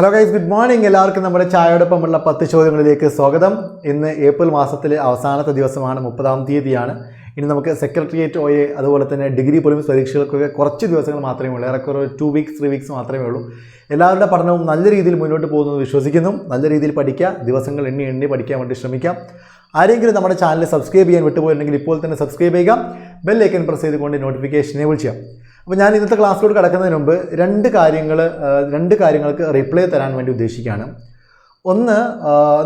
Hello guys good morning എല്ലാവർക്കും നമ്മുടെ ചായയോടൊപ്പമുള്ള പത്ത് ചോദ്യങ്ങളിലേക്ക് സ്വാഗതം. ഇന്ന് ഏപ്രിൽ മാസത്തിലെ അവസാനത്തെ ദിവസമാണ് മുപ്പതാം തീയതിയാണ്. ഇനി നമുക്ക് സെക്രട്ടേറിയറ്റ് ഒ അതുപോലെ തന്നെ ഡിഗ്രി പോലും പരീക്ഷകൾക്കൊക്കെ കുറച്ച് ദിവസങ്ങൾ മാത്രമേ ഉള്ളൂ. ഏറെക്കുറെ ടു വീക്സ് ത്രീ വീക്സ് മാത്രമേ ഉള്ളൂ. എല്ലാവരുടെ പഠനവും നല്ല രീതിയിൽ മുന്നോട്ട് പോകുന്നു വിശ്വസിക്കുന്നു. നല്ല രീതിയിൽ പഠിക്കുക ദിവസങ്ങൾ എണ്ണി എണ്ണി പഠിക്കാൻ വേണ്ടി ശ്രമിക്കാം. ആരെങ്കിലും നമ്മുടെ ചാനൽ സബ്സ്ക്രൈബ് ചെയ്യാൻ വിട്ടുപോയിട്ടുണ്ടെങ്കിൽ ഇപ്പോൾ തന്നെ സബ്സ്ക്രൈബ് ചെയ്യുക. ബെൽ ബെല്ലൈക്കൻ പ്രസ് ചെയ്തുകൊണ്ട് നോട്ടിഫിക്കേഷൻ എനേബിൾ ചെയ്യാം അപ്പോൾ ഞാൻ ഇന്നത്തെ ക്ലാസ്സിലോട്ട് കിടക്കുന്നതിന് മുമ്പ് രണ്ട് കാര്യങ്ങൾ രണ്ട് കാര്യങ്ങൾക്ക് റിപ്ലൈ തരാൻ വേണ്ടി ഉദ്ദേശിക്കുകയാണ്. ഒന്ന്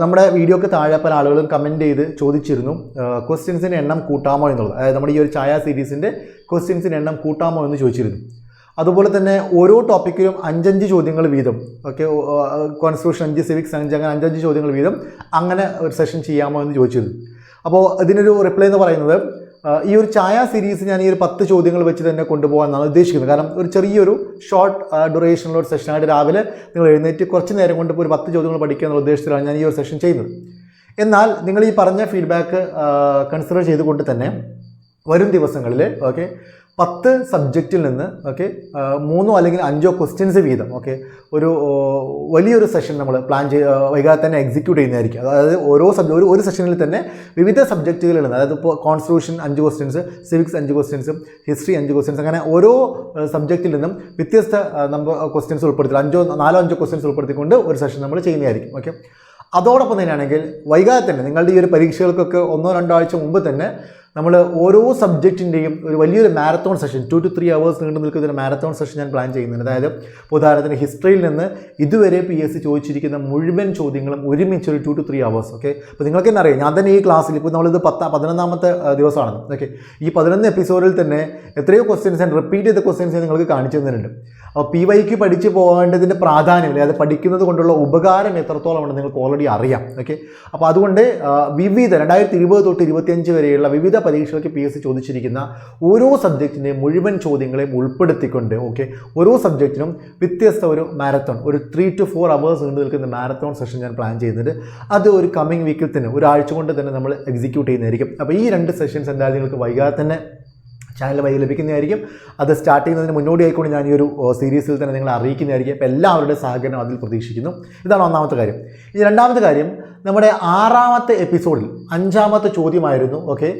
നമ്മുടെ വീഡിയോക്ക് താഴെ പല ആളുകളും കമന്റ് ചെയ്ത് ചോദിച്ചിരുന്നു ക്വസ്റ്റ്യൻസിന്റെ എണ്ണം കൂട്ടാമോ എന്നുള്ളത്. അതായത് നമ്മുടെ ഈ ഒരു ചായ സീരീസിന്റെ ക്വസ്റ്റ്യൻസിന്റെ എണ്ണം കൂട്ടാമോ എന്ന് ചോദിച്ചിരുന്നു. അതുപോലെ തന്നെ ഓരോ ടോപ്പിക്കിലും അഞ്ചഞ്ച് ചോദ്യങ്ങൾ വീതം ഓക്കെ കോൺസ്റ്റിറ്റ്യൂഷൻ അഞ്ച് സിവിക്സ് അഞ്ച് അങ്ങനെ അഞ്ചഞ്ച് ചോദ്യങ്ങൾ വീതം അങ്ങനെ ഒരു സെഷൻ ചെയ്യാമോ എന്ന് ചോദിച്ചിരുന്നു. അപ്പോൾ ഇതിനൊരു റിപ്ലൈ എന്ന് പറയുന്നത് ഈ ഒരു ചായ സീരീസ് ഞാൻ ഈ ഒരു പത്ത് ചോദ്യങ്ങൾ വെച്ച് തന്നെ കൊണ്ടുപോകാനാണ് ഉദ്ദേശിക്കുന്നത്. കാരണം ഒരു ചെറിയൊരു ഷോർട്ട് ഡ്യൂറേഷനുള്ള ഒരു സെഷനായിട്ട് രാവിലെ നിങ്ങൾ എഴുന്നേറ്റ് കുറച്ച് നേരം കൊണ്ട് ഒരു പത്ത് ചോദ്യങ്ങൾ പഠിക്കുക എന്നുള്ള ഉദ്ദേശത്തിലാണ് ഞാൻ ഈ ഒരു സെഷൻ ചെയ്യുന്നത്. എന്നാൽ നിങ്ങൾ ഈ പറഞ്ഞ ഫീഡ്ബാക്ക് കൺസിഡർ ചെയ്തുകൊണ്ട് തന്നെ വരും ദിവസങ്ങളിൽ ഓക്കെ പത്ത് സബ്ജക്റ്റിൽ നിന്ന് ഓക്കെ മൂന്നോ അല്ലെങ്കിൽ അഞ്ചോ ക്വസ്റ്റ്യൻസ് വീതം ഓക്കെ ഒരു വലിയൊരു സെഷൻ നമ്മൾ പ്ലാൻ ചെയ്ത് വൈകാതെ തന്നെ എക്സിക്യൂട്ട് ചെയ്യുന്നതായിരിക്കും. അതായത് ഓരോ സബ്ജക്ട് ഒരു ഒരു സെഷനിൽ തന്നെ വിവിധ സബ്ജക്റ്റുകളിൽ നിന്ന് അതായത് ഇപ്പോൾ കോൺസ്റ്റിറ്റ്യൂഷൻ അഞ്ച് ക്വസ്റ്റ്യൻസ് സിവിക്സ് അഞ്ച് ക്വസ്റ്റ്യൻസും ഹിസ്റ്ററി അഞ്ച് ക്വസ്റ്റ്യൻസ് അങ്ങനെ ഓരോ സബ്ജക്റ്റിൽ നിന്നും വ്യത്യസ്ത നമ്പർ ക്വസ്റ്റ്യൻസ് ഉൾപ്പെടുത്തി അഞ്ചോ നാലോ അഞ്ചോ ക്വസ്റ്റ്യൻസ് ഉൾപ്പെടുത്തിക്കൊണ്ട് ഒരു സെഷൻ നമ്മൾ ചെയ്യുന്നതായിരിക്കും ഓക്കെ അതോടൊപ്പം തന്നെയാണെങ്കിൽ വൈകാതെ തന്നെ നിങ്ങളുടെ ഈ ഒരു പരീക്ഷകൾക്കൊക്കെ ഒന്നോ രണ്ടോ ആഴ്ച മുമ്പ് തന്നെ നമ്മൾ ഓരോ സബ്ജക്റ്റിന്റെയും ഒരു വലിയൊരു marathon session two to three hours നീണ്ടു നിൽക്കുന്ന ഒരു മാരത്തോൺ സെഷൻ ഞാൻ പ്ലാൻ ചെയ്യുന്നുണ്ട്. അതായത് ഉദാഹരണത്തിന് ഹിസ്റ്ററിയിൽ നിന്ന് ഇതുവരെ പി എസ് സി ചോദിച്ചിരിക്കുന്ന മുഴുവൻ ചോദ്യങ്ങളും ഒരുമിച്ച് ഒരു two to three hours okay അപ്പോൾ നിങ്ങൾക്ക് തന്നെ അറിയാം ഞാൻ തന്നെ ഈ ക്ലാസ്സിൽ ഇപ്പോൾ നമ്മളിത് പത്താ പതിനൊന്നാമത്തെ ദിവസമാണ് ഓക്കെ ഈ പതിനൊന്ന് എപ്പിസോഡിൽ തന്നെ എത്രയോ ക്വസ്റ്റ്യൻസ് ഞാൻ റിപ്പീറ്റ് ചെയ്ത ക്വസ്റ്റ്യൻസ് നിങ്ങൾക്ക് കാണിച്ചു തന്നിട്ടുണ്ട്. പി വൈക്ക് പഠിച്ച് പോകേണ്ടതിന്റെ പ്രാധാന്യം അല്ലെങ്കിൽ അത് പഠിക്കുന്നത് കൊണ്ടുള്ള ഉപകാരം എത്രത്തോളമാണ് നിങ്ങൾക്ക് ഓൾറെഡി അറിയാം. ഓക്കെ അപ്പോൾ അതുകൊണ്ട് വിവിധ രണ്ടായിരത്തി ഇരുപത് തൊട്ട് ഇരുപത്തിയഞ്ച് വരെയുള്ള വിവിധ പരീക്ഷകൾക്ക് പി എസ് സി ചോദിച്ചിരിക്കുന്ന ഓരോ സബ്ജക്റ്റിന്റെയും മുഴുവൻ ചോദ്യങ്ങളെയും ഉൾപ്പെടുത്തിക്കൊണ്ട് ഓക്കെ ഓരോ സബ്ജക്റ്റിനും വ്യത്യസ്ത ഒരു മാരത്തോൺ ഒരു ത്രീ ടു ഫോർ അവേഴ്സ് നീണ്ടു നിൽക്കുന്ന മാരത്തോൺ സെഷൻ ഞാൻ പ്ലാൻ ചെയ്യുന്നുണ്ട്. അത് ഒരു കമ്മിങ് വീക്കിൽ തന്നെ ഒരാഴ്ച കൊണ്ട് തന്നെ നമ്മൾ എക്സിക്യൂട്ട് ചെയ്യുന്നതായിരിക്കും. അപ്പോൾ ഈ രണ്ട് സെഷൻസ് എന്തായാലും നിങ്ങൾക്ക് വൈകാതെ തന്നെ ചാനൽ വഴി ലഭിക്കുന്നതായിരിക്കും. അത് സ്റ്റാർട്ട് ചെയ്യുന്നതിന് മുന്നോടി ആയിക്കൊണ്ട് ഞാൻ ഈ ഒരു സീരീസിൽ തന്നെ നിങ്ങളെ അറിയിക്കുന്നതായിരിക്കും. അപ്പോൾ എല്ലാവരുടെ സഹകരണം അതിൽ പ്രതീക്ഷിക്കുന്നു. ഇതാണ് ഒന്നാമത്തെ കാര്യം. ഇനി രണ്ടാമത്തെ കാര്യം നമ്മുടെ ആറാമത്തെ എപ്പിസോഡിൽ അഞ്ചാമത്തെ ചോദ്യമായിരുന്നു ഓക്കെ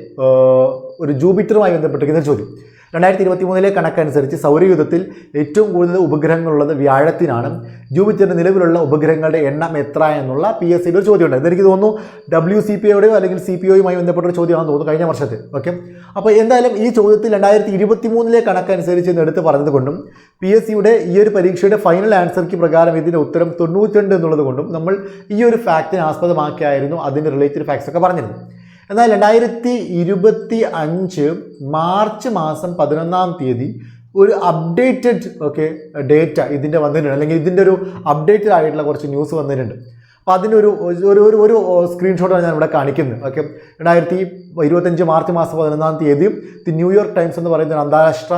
ഒരു ജൂപിറ്ററുമായി ബന്ധപ്പെട്ടിരിക്കുന്ന ചോദ്യം. രണ്ടായിരത്തി ഇരുപത്തി മൂന്നിലെ കണക്കനുസരിച്ച് സൗരയൂഥത്തിൽ ഏറ്റവും കൂടുതൽ ഉപഗ്രഹങ്ങളുള്ളത് വ്യാഴത്തിനാണ്. ജൂപിറ്ററിന്റെ നിലവിലുള്ള ഉപഗ്രഹങ്ങളുടെ എണ്ണം എത്ര എന്നുള്ള പി എസ് സിയുടെ ഒരു ചോദ്യമുണ്ട്. ഇതെനിക്ക് തോന്നുന്നു ഡബ്ല്യു സി പി ഒയുടെയോ അല്ലെങ്കിൽ സി പി ഒയുമായി ബന്ധപ്പെട്ട ഒരു ചോദ്യമാണെന്ന് തോന്നുന്നു കഴിഞ്ഞ വർഷത്തെ ഓക്കെ അപ്പോൾ എന്തായാലും ഈ ചോദ്യത്തിൽ രണ്ടായിരത്തി ഇരുപത്തി മൂന്നിലെ കണക്കനുസരിച്ച് എന്ന് പറഞ്ഞതുകൊണ്ടും പി എസ് സിയുടെ ഈ ഒരു പരീക്ഷയുടെ ഫൈനൽ ആൻസർക്ക് പ്രകാരം ഇതിന്റെ ഉത്തരം തൊണ്ണൂറ്റിരണ്ട് എന്നുള്ളത് കൊണ്ടും നമ്മൾ ഈ ഒരു ഫാക്റ്റിനെ ആസ്പദമാക്കിയായിരുന്നു. അതിന്റെ റിലേറ്റഡ് ഫാക്ട്സ് ഒക്കെ പറഞ്ഞിരുന്നത് എന്നാൽ രണ്ടായിരത്തി ഇരുപത്തി അഞ്ച് മാർച്ച് മാസം പതിനൊന്നാം തീയതി ഒരു അപ്ഡേറ്റഡ് ഓക്കെ ഡേറ്റ ഇതിന്റെ വന്നിട്ടുണ്ട്. അല്ലെങ്കിൽ ഇതിന്റെ ഒരു അപ്ഡേറ്റഡ് ആയിട്ടുള്ള കുറച്ച് ന്യൂസ് വന്നിട്ടുണ്ട്. അപ്പോൾ അതിനൊരു ഒരു ഒരു ഒരു സ്ക്രീൻഷോട്ടാണ് ഞാൻ ഇവിടെ കാണിക്കുന്നത്. ഓക്കെ രണ്ടായിരത്തി ഇരുപത്തഞ്ച് മാർച്ച് മാസം പതിനൊന്നാം തീയതി ദി ന്യൂയോർക്ക് ടൈംസ് എന്ന് പറയുന്ന അന്താരാഷ്ട്ര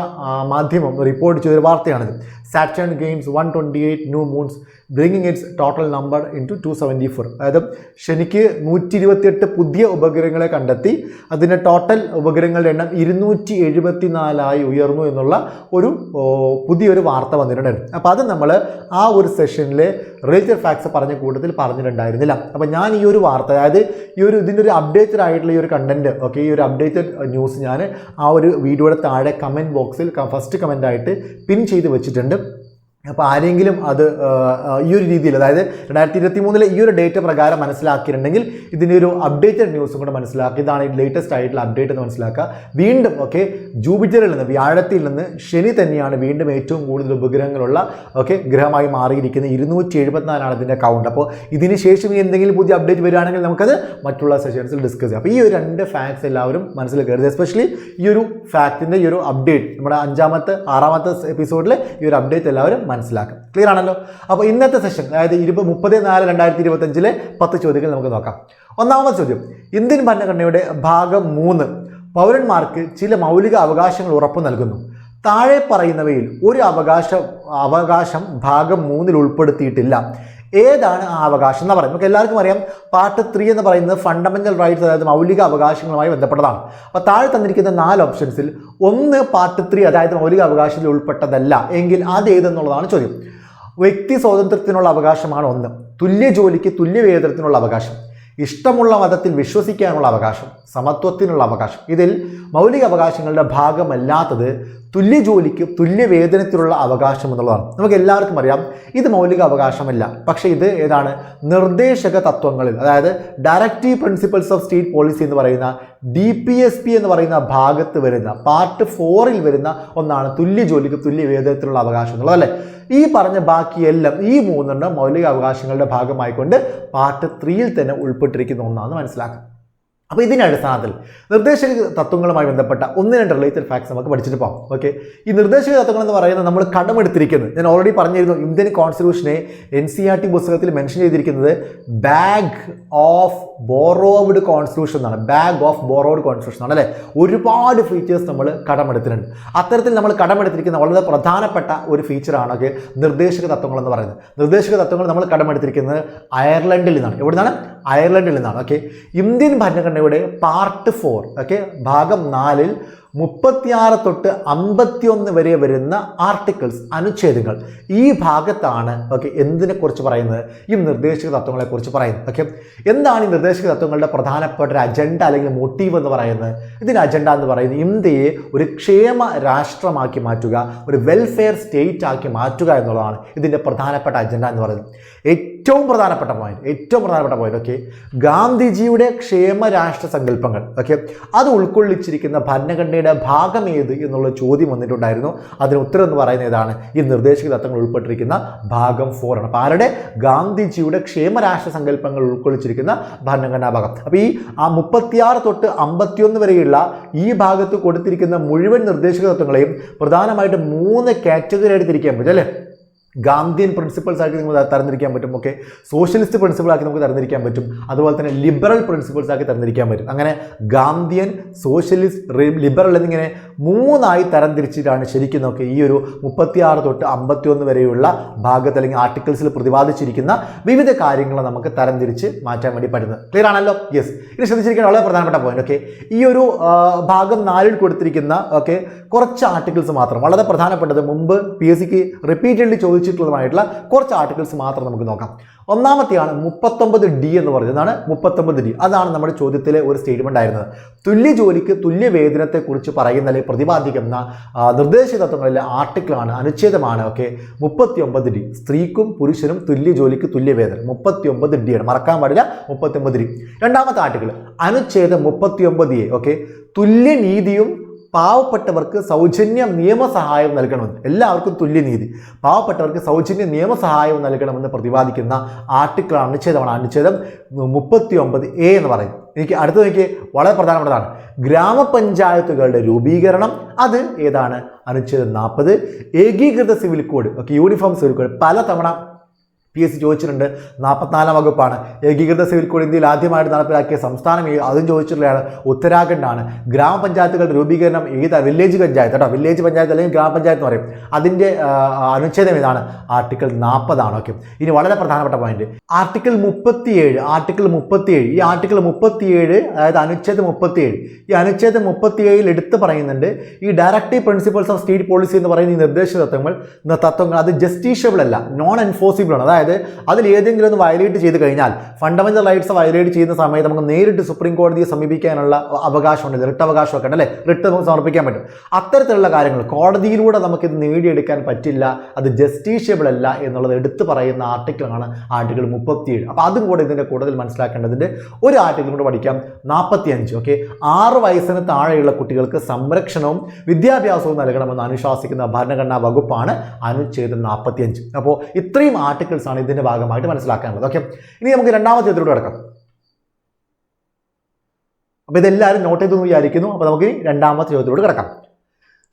മാധ്യമം റിപ്പോർട്ട് ചെയ്തൊരു വാർത്തയാണിത്. Saturn gains one twenty eight new moons bringing its total number in two seventy four അതായത് ശനിക്ക് നൂറ്റി ഇരുപത്തിയെട്ട് പുതിയ ഉപഗ്രഹങ്ങളെ കണ്ടെത്തി അതിന്റെ ടോട്ടൽ ഉപഗ്രഹങ്ങളുടെ എണ്ണം ഇരുന്നൂറ്റി എഴുപത്തി നാലായി ഉയർന്നു എന്നുള്ള ഒരു പുതിയൊരു വാർത്ത വന്നിട്ടുണ്ടായിരുന്നു. അപ്പോൾ അത് നമ്മൾ ആ ഒരു സെഷനിലെ റിലേറ്റഡ് ഫാക്ട്സ് പറഞ്ഞ കൂട്ടത്തിൽ പറഞ്ഞിട്ടുണ്ടായിരുന്നില്ല. അപ്പോൾ ഞാൻ ഈ ഒരു വാർത്ത അതായത് ഈ ഒരു ഇതിന്റെ ഒരു അപ്ഡേറ്റഡ് ആയിട്ടുള്ള ഈ ഒരു കണ്ടന്റ് ഓക്കെ ഈ ഒരു അപ്ഡേറ്റഡ് ന്യൂസ് ഞാൻ ആ ഒരു വീഡിയോയുടെ താഴെ കമന്റ് ബോക്സിൽ ഫസ്റ്റ് കമന്റായിട്ട് പിൻ ചെയ്ത് വെച്ചിട്ടുണ്ട്. അപ്പോൾ ആരെങ്കിലും അത് ഈ ഒരു രീതിയിൽ അതായത് രണ്ടായിരത്തി ഇരുപത്തി മൂന്നിലെ ഈ ഒരു ഡേറ്റ് പ്രകാരം മനസ്സിലാക്കിയിട്ടുണ്ടെങ്കിൽ ഇതിന്റെ ഒരു അപ്ഡേറ്റഡ് ന്യൂസും കൂടെ മനസ്സിലാക്കുക. ഇതാണ് ഈ ലേറ്റസ്റ്റ് ആയിട്ടുള്ള അപ്ഡേറ്റ് എന്ന് മനസ്സിലാക്കുക. വീണ്ടും ഓക്കെ ജൂപിറ്ററിൽ നിന്ന് വ്യാഴത്തിൽ നിന്ന് ശനി തന്നെയാണ് വീണ്ടും ഏറ്റവും കൂടുതൽ ഉപഗ്രഹങ്ങളുള്ള ഓക്കെ ഗ്രഹമായി മാറിയിരിക്കുന്നത്. ഇരുന്നൂറ്റി എഴുപത്തിനാലാണ് ഇതിന്റെ കൗണ്ട് അപ്പോൾ ഇതിന് ശേഷം എന്തെങ്കിലും പുതിയ അപ്ഡേറ്റ് വരികയാണെങ്കിൽ നമുക്കത് മറ്റുള്ള സെഷൻസിൽ ഡിസ്കസ് ചെയ്യാം. അപ്പോൾ ഈ ഒരു രണ്ട് ഫാക്ട്സ് എല്ലാവരും മനസ്സിൽ കയറുന്നത് എസ്പെഷ്യലി ഈ ഒരു ഫാക്റ്റിന്റെ ഈ ഒരു അപ്ഡേറ്റ് നമ്മുടെ അഞ്ചാമത്തെ ആറാമത്തെ എപ്പിസോഡിൽ ഈ ഒരു അപ്ഡേറ്റ് എല്ലാവരും മനസ്സിലാക്കും. ക്ലിയർ ആണല്ലോ? അപ്പോൾ ഇന്നത്തെ സെഷൻ അതായത് ഇരുപത് മുപ്പത് നാല് രണ്ടായിരത്തി ഇരുപത്തഞ്ചിലെ പത്ത് ചോദ്യങ്ങൾ നമുക്ക് നോക്കാം. ഒന്നാമത്തെ ചോദ്യം ഇന്ത്യൻ ഭരണഘടനയുടെ ഭാഗം മൂന്ന് പൗരന്മാർക്ക് ചില മൗലിക അവകാശങ്ങൾ ഉറപ്പു നൽകുന്നു. താഴെ പറയുന്നവയിൽ ഒരു അവകാശ അവകാശം ഭാഗം മൂന്നിൽ ഉൾപ്പെടുത്തിയിട്ടില്ല. ഏതാണ് ആ അവകാശം എന്ന് പറയുന്നത് നമുക്ക് എല്ലാവർക്കും അറിയാം പാർട്ട് ത്രീ എന്ന് പറയുന്നത് ഫണ്ടമെന്റൽ റൈറ്റ്സ് അതായത് മൗലിക അവകാശങ്ങളുമായി ബന്ധപ്പെട്ടതാണ്. അപ്പോൾ താഴെ തന്നിരിക്കുന്ന നാല് ഓപ്ഷൻസിൽ ഒന്ന് പാർട്ട് ത്രീ അതായത് മൗലിക അവകാശത്തിൽ ഉൾപ്പെട്ടതല്ല എങ്കിൽ അത് ഏതെന്നുള്ളതാണ് ചോദ്യം. വ്യക്തി സ്വാതന്ത്ര്യത്തിനുള്ള അവകാശമാണ് ഒന്ന്. തുല്യ ജോലിക്ക് തുല്യ വേതനത്തിനുള്ള അവകാശം. ഇഷ്ടമുള്ള മതത്തിൽ വിശ്വസിക്കാനുള്ള അവകാശം. സമത്വത്തിനുള്ള അവകാശം. ഇതിൽ മൗലിക അവകാശങ്ങളുടെ ഭാഗമല്ലാത്തത് തുല്യ ജോലിക്ക് തുല്യ വേതനത്തിലുള്ള അവകാശം എന്നുള്ളതാണ്. നമുക്ക് എല്ലാവർക്കും അറിയാം ഇത് മൗലിക അവകാശമല്ല. പക്ഷേ ഇത് ഏതാണ്? നിർദ്ദേശക തത്വങ്ങളിൽ അതായത് directive principles of state policy എന്ന് പറയുന്ന ഡി പി എസ് പി എന്ന് പറയുന്ന ഭാഗത്ത് വരുന്ന പാർട്ട് ഫോറിൽ വരുന്ന ഒന്നാണ് തുല്യ ജോലിക്ക് തുല്യ വേതനത്തിലുള്ള അവകാശം എന്നുള്ളത് അല്ലേ? ഈ പറഞ്ഞ ബാക്കിയെല്ലാം ഈ മൂന്നെണ്ണം മൗലിക അവകാശങ്ങളുടെ ഭാഗമായിക്കൊണ്ട് പാർട്ട് ത്രീയിൽ തന്നെ ഉൾപ്പെട്ടിരിക്കുന്ന ഒന്നാണെന്ന് മനസ്സിലാക്കാം അപ്പോൾ ഇതിന്റെ അടിസ്ഥാനത്തിൽ നിർദ്ദേശക തത്വങ്ങളുമായി ബന്ധപ്പെട്ട ഒന്ന് രണ്ട് റിലേറ്റഡ് ഫാക്ട്സ് നമുക്ക് പഠിച്ചിട്ട് പോകാം. ഓക്കെ ഈ നിർദ്ദേശക തത്വങ്ങൾ എന്ന് പറയുന്നത് നമ്മൾ കടമെടുത്തിരിക്കുന്നത്. ഞാൻ ഓൾറെഡി പറഞ്ഞിരുന്നു ഇന്ത്യൻ കോൺസ്റ്റിറ്റ്യൂഷനെ എൻ സി ആർ ടി പുസ്തകത്തിൽ മെൻഷൻ ചെയ്തിരിക്കുന്നത് ബാഗ് ഓഫ് ബോറോവ്ഡ് കോൺസ്റ്റിറ്റ്യൂഷൻ എന്നാണ്. ബാഗ് ഓഫ് ബോറോവ്ഡ് കോൺസ്റ്റിറ്റ്യൂഷൻ ആണ് അല്ലേ? ഒരുപാട് ഫീച്ചേഴ്സ് നമ്മൾ കടമെടുത്തിട്ടുണ്ട്. അത്തരത്തിൽ നമ്മൾ കടമെടുത്തിരിക്കുന്ന വളരെ പ്രധാനപ്പെട്ട ഒരു ഫീച്ചറാണ് ഒക്കെ നിർദ്ദേശക തത്വങ്ങൾ എന്ന് പറയുന്നത്. നിർദ്ദേശക തത്വങ്ങൾ നമ്മൾ കടമെടുത്തിരിക്കുന്നത് അയർലൻഡിൽ നിന്നാണ്. എവിടെ നിന്നാണ് അയർലൻഡിൽ നിന്നാണ് ഓക്കെ ഇന്ത്യൻ ഭരണഘടനയുടെ പാർട്ട് ഫോർ ഓക്കെ ഭാഗം നാലിൽ മുപ്പത്തിയാറ് തൊട്ട് അമ്പത്തിയൊന്ന് വരെ വരുന്ന ആർട്ടിക്കിൾസ് അനുച്ഛേദങ്ങൾ. ഈ ഭാഗത്താണ് ഓക്കെ എന്തിനെക്കുറിച്ച് പറയുന്നത്? ഈ നിർദ്ദേശക തത്വങ്ങളെക്കുറിച്ച് പറയുന്നത് ഓക്കെ എന്താണ് ഈ നിർദ്ദേശക തത്വങ്ങളുടെ പ്രധാനപ്പെട്ട ഒരു അജണ്ട അല്ലെങ്കിൽ മോട്ടീവ് എന്ന് പറയുന്നത്? ഇതിന്റെ അജണ്ട എന്ന് പറയുന്നത് ഇന്ത്യയെ ഒരു ക്ഷേമ രാഷ്ട്രമാക്കി മാറ്റുക ഒരു വെൽഫെയർ സ്റ്റേറ്റ് ആക്കി മാറ്റുക എന്നുള്ളതാണ് ഇതിന്റെ പ്രധാനപ്പെട്ട അജണ്ട എന്ന് പറയുന്നത്. ഏറ്റവും പ്രധാനപ്പെട്ട പോയിന്റ് ഏറ്റവും പ്രധാനപ്പെട്ട പോയിന്റ് ഓക്കെ ഗാന്ധിജിയുടെ ക്ഷേമ രാഷ്ട്ര സങ്കല്പങ്ങൾ ഓക്കെ അത് ഉൾക്കൊള്ളിച്ചിരിക്കുന്ന ഭരണഘടനയുടെ ഭാഗം ഏത് എന്നുള്ള ചോദ്യം വന്നിട്ടുണ്ടായിരുന്നു. അതിന് ഉത്തരം എന്ന് പറയുന്ന ഏതാണ്? ഈ നിർദ്ദേശക തത്വങ്ങൾ ഉൾപ്പെട്ടിരിക്കുന്ന ഭാഗം ഫോർ ആണ്. അപ്പോൾ ആരുടെ? ഗാന്ധിജിയുടെ ക്ഷേമ രാഷ്ട്ര സങ്കല്പങ്ങൾ ഉൾക്കൊള്ളിച്ചിരിക്കുന്ന ഭരണഘടനാ ഭാഗം. അപ്പോൾ ഈ ആ മുപ്പത്തിയാറ് തൊട്ട് അമ്പത്തിയൊന്ന് വരെയുള്ള ഈ ഭാഗത്ത് കൊടുത്തിരിക്കുന്ന മുഴുവൻ നിർദ്ദേശക തത്വങ്ങളെയും പ്രധാനമായിട്ട് മൂന്ന് കാറ്റഗറി ആയിട്ട് തിരിക്കാൻ പറ്റും അല്ലേ? ഗാന്ധിയൻ പ്രിൻസിപ്പിൾസ് ആക്കി നമുക്ക് തരംതിരിക്കാൻ പറ്റും. ഓക്കെ സോഷ്യലിസ്റ്റ് പ്രിൻസിപ്പിൾ ആക്കി നമുക്ക് തരംതിരിക്കാൻ പറ്റും. അതുപോലെ തന്നെ ലിബറൽ പ്രിൻസിപ്പിൾസ് ആക്കി തരംതിരിക്കാൻ പറ്റും. അങ്ങനെ ഗാന്ധിയൻ സോഷ്യലിസ്റ്റ് ലിബറൽ എന്നിങ്ങനെ മൂന്നായി തരംതിരിച്ചിട്ടാണ് ശരിക്കും നോക്കി ഈ ഒരു മുപ്പത്തിയാറ് തൊട്ട് അമ്പത്തിയൊന്ന് വരെയുള്ള ഭാഗത്ത് അല്ലെങ്കിൽ ആർട്ടിക്കിൾസിൽ പ്രതിപാദിച്ചിരിക്കുന്ന വിവിധ കാര്യങ്ങൾ നമുക്ക് തരംതിരിച്ച് മാറ്റാൻ വേണ്ടി പറ്റുന്നത്. ക്ലിയർ ആണല്ലോ? യെസ് ഇത് ശ്രദ്ധിച്ചിരിക്കുന്ന വളരെ പ്രധാനപ്പെട്ട പോയിന്റ് ഓക്കെ ഈ ഒരു ഭാഗം നാലിൽ കൊടുത്തിരിക്കുന്ന ഓക്കെ കുറച്ച് ആർട്ടിക്കിൾസ് മാത്രം. വളരെ പ്രധാനപ്പെട്ടത് മുമ്പ് പി എസ് സിക്ക് റിപ്പീറ്റഡ്ലി ചോദിച്ചിട്ടുള്ളതുമായിട്ടുള്ള കുറച്ച് ആർട്ടിക്കിൾസ് മാത്രം നമുക്ക് നോക്കാം. ഒന്നാമത്തെയാണ് മുപ്പത്തൊമ്പത് ഡി എന്ന് പറയുന്നതാണ് മുപ്പത്തൊമ്പത് ഡി അതാണ് നമ്മുടെ ചോദ്യത്തിലെ ഒരു സ്റ്റേറ്റ്മെന്റ് ആയിരുന്നത്. തുല്യ ജോലിക്ക് തുല്യ വേതനത്തെക്കുറിച്ച് പറയുന്ന അല്ലെങ്കിൽ പ്രതിപാദിക്കുന്ന നിർദ്ദേശ തത്വങ്ങളിലെ ആർട്ടിക്കിളാണ് അനുച്ഛേദമാണ് ഓക്കെ മുപ്പത്തിയൊമ്പത് ഡി സ്ത്രീക്കും പുരുഷനും തുല്യ ജോലിക്ക് തുല്യ വേതനം. മുപ്പത്തിയൊമ്പത് ഡി ആണ്. മറക്കാൻ പാടില്ല. മുപ്പത്തിയൊമ്പത് ഡി രണ്ടാമത്തെ ആർട്ടിക്കിൾ അനുച്ഛേദം മുപ്പത്തിയൊമ്പത് എ ഓക്കെ തുല്യനീതിയും പാവപ്പെട്ടവർക്ക് സൗജന്യ നിയമസഹായം നൽകണമെന്ന് എല്ലാവർക്കും തുല്യനീതി. പാവപ്പെട്ടവർക്ക് സൗജന്യ നിയമസഹായം നൽകണമെന്ന് പ്രതിപാദിക്കുന്ന ആർട്ടിക്കിളാണ് അനുച്ഛേദമാണ്. അനുച്ഛേദം മുപ്പത്തി ഒമ്പത് എ എന്ന് പറയുന്നത് എനിക്ക് അടുത്ത എനിക്ക് വളരെ പ്രധാനപ്പെട്ടതാണ്. ഗ്രാമപഞ്ചായത്തുകളുടെ രൂപീകരണം അത് ഏതാണ്? അനുച്ഛേദം നാൽപ്പത് ഏകീകൃത civil code okay uniform civil code പലതവണ പി എസ് സി ചോദിച്ചിട്ടുണ്ട്. നാൽപ്പത്തിനാലാം വകുപ്പാണ്. ഏകീകൃത സിവിൽ കോഡ് ഇന്ത്യയിൽ ആദ്യമായിട്ട് നടപ്പിലാക്കിയ സംസ്ഥാനം? അതും ചോദിച്ചിട്ടുള്ളതാണ് ഉത്തരാഖണ്ഡാണ്. ഗ്രാമപഞ്ചായത്തുകളുടെ രൂപീകരണം ഏതാ? വില്ലേജ് പഞ്ചായത്ത് കേട്ടോ. വില്ലേജ് പഞ്ചായത്ത് അല്ലെങ്കിൽ ഗ്രാമപഞ്ചായത്ത് എന്ന് പറയും. അതിന്റെ അനുച്ഛേദം ഏതാണ്? ആർട്ടിക്കിൾ നാൽപ്പതാണ് ഓക്കെ. ഇനി വളരെ പ്രധാനപ്പെട്ട പോയിന്റ് ആർട്ടിക്കിൾ മുപ്പത്തിയേഴ് ആർട്ടിക്കിൾ മുപ്പത്തിയേഴ്. ഈ ആർട്ടിക്കിൾ മുപ്പത്തിയേഴ് അതായത് അനുച്ഛേദം മുപ്പത്തിയേഴ് ഈ അനുച്ഛേദം മുപ്പത്തിയേഴിൽ എടുത്ത് പറയുന്നുണ്ട് ഈ directive principles of state policy എന്ന് പറയുന്ന ഈ നിർദ്ദേശ തത്വങ്ങൾ തത്വങ്ങൾ അത് ജസ്റ്റീഷ്യബിൾ അല്ല നോൺ എൻഫോഴ്സിബിൾ ആണ്. അതായത് അതിൽ ഏതെങ്കിലും ഒന്ന് വയലേറ്റ് ചെയ്ത് കഴിഞ്ഞാൽ ഫണ്ടമെന്റൽ റൈറ്റ്സ് വയലേറ്റ് ചെയ്യുന്ന സമയത്ത് നമുക്ക് നേരിട്ട് സുപ്രീം കോടതിയെ സമീപിക്കാനുള്ള അവകാശമുണ്ട്. റിട്ട് അവകാശമൊക്കെ ഉണ്ട് അല്ലേ? റിട്ട് നമുക്ക് സമർപ്പിക്കാൻ പറ്റും. അത്തരത്തിലുള്ള കാര്യങ്ങൾ കോടതിയിലൂടെ നമുക്കിത് നേടിയെടുക്കാൻ പറ്റില്ല അത് ജസ്റ്റീഷ്യബിൾ അല്ല എന്നുള്ളത് എടുത്തു പറയുന്ന ആർട്ടിക്കിളാണ് ആർട്ടിക്കിൾ മുപ്പത്തിയേഴ്. അപ്പോൾ അതും കൂടെ ഇതിന്റെ കൂടുതൽ മനസ്സിലാക്കേണ്ടതിന്റെ ഒരു ആർട്ടിക്കിൾ കൂടെ പഠിക്കാം. നാൽപ്പത്തി അഞ്ച് ഓക്കെ ആറ് വയസ്സിന് താഴെയുള്ള കുട്ടികൾക്ക് സംരക്ഷണവും വിദ്യാഭ്യാസവും നൽകണമെന്ന് അനുശാസിക്കുന്ന ഭരണഘടനാ വകുപ്പാണ് അനുച്ഛേദം നാൽപ്പത്തി അഞ്ച് അപ്പോൾ ഇത്രയും ആർട്ടിക്കിൾസ് ആണ് ഇതിന്റെ ഭാഗമായിട്ട് മനസ്സിലാക്കാനുള്ളത്. ഓക്കെ ഇനി നമുക്ക് രണ്ടാമത്തെ ഇതിലൂടെ കിടക്കാം. അപ്പോൾ ഇതെല്ലാവരും നോട്ട് ചെയ്തു എന്ന് വിചാരിക്കുന്നു. അപ്പോൾ നമുക്ക് രണ്ടാമത്തെ ചോദ്യത്തിലൂടെ കിടക്കാം.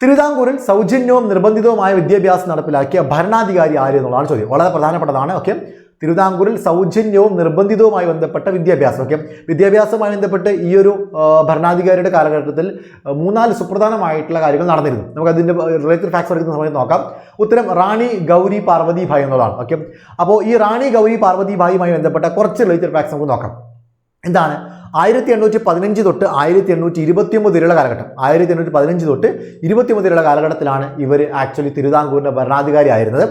തിരുവിതാംകൂറിൽ സൗജന്യവും നിർബന്ധിതവുമായ വിദ്യാഭ്യാസം നടപ്പിലാക്കിയ ഭരണാധികാരി ആര് എന്നുള്ളതാണ് ചോദ്യം. വളരെ പ്രധാനപ്പെട്ടതാണ്. ഓക്കെ തിരുവിതാംകൂറിൽ സൗജന്യവും നിർബന്ധിതവുമായി ബന്ധപ്പെട്ട വിദ്യാഭ്യാസം. ഓക്കെ. വിദ്യാഭ്യാസവുമായി ബന്ധപ്പെട്ട് ഈ ഒരു ഭരണാധികാരിയുടെ കാലഘട്ടത്തിൽ മൂന്നാൽ സുപ്രധാനമായിട്ടുള്ള കാര്യങ്ങൾ നടന്നിരുന്നു. നമുക്ക് അതിന്റെ റിലേറ്റഡ് ഫാക്ട്സ് എടുക്കുന്ന സമയത്ത് നോക്കാം. ഉത്തരം റാണി ഗൗരി പാർവതി ഭായ് എന്നുള്ളതാണ്. ഓക്കെ. അപ്പോൾ ഈ റാണി ഗൗരി പാർവതി ഭായുമായി ബന്ധപ്പെട്ട കുറച്ച് റിലേറ്റഡ് ഫാക്ട്സ് നമുക്ക് നോക്കാം. എന്താണ്? ആയിരത്തി എണ്ണൂറ്റി പതിനഞ്ച് തൊട്ട് ആയിരത്തി എണ്ണൂറ്റി ഇരുപത്തി ഒമ്പത് വരെയുള്ള കാലഘട്ടം. ആയിരത്തി എണ്ണൂറ്റി പതിനഞ്ച് തൊട്ട് ഇരുപത്തി ഒമ്പത് വരെയുള്ള കാലഘട്ടത്തിലാണ് ഇവർ ആക്ച്വലി തിരുവിതാംകൂറിന്റെ ഭരണാധികാരി ആയിരുന്നത്.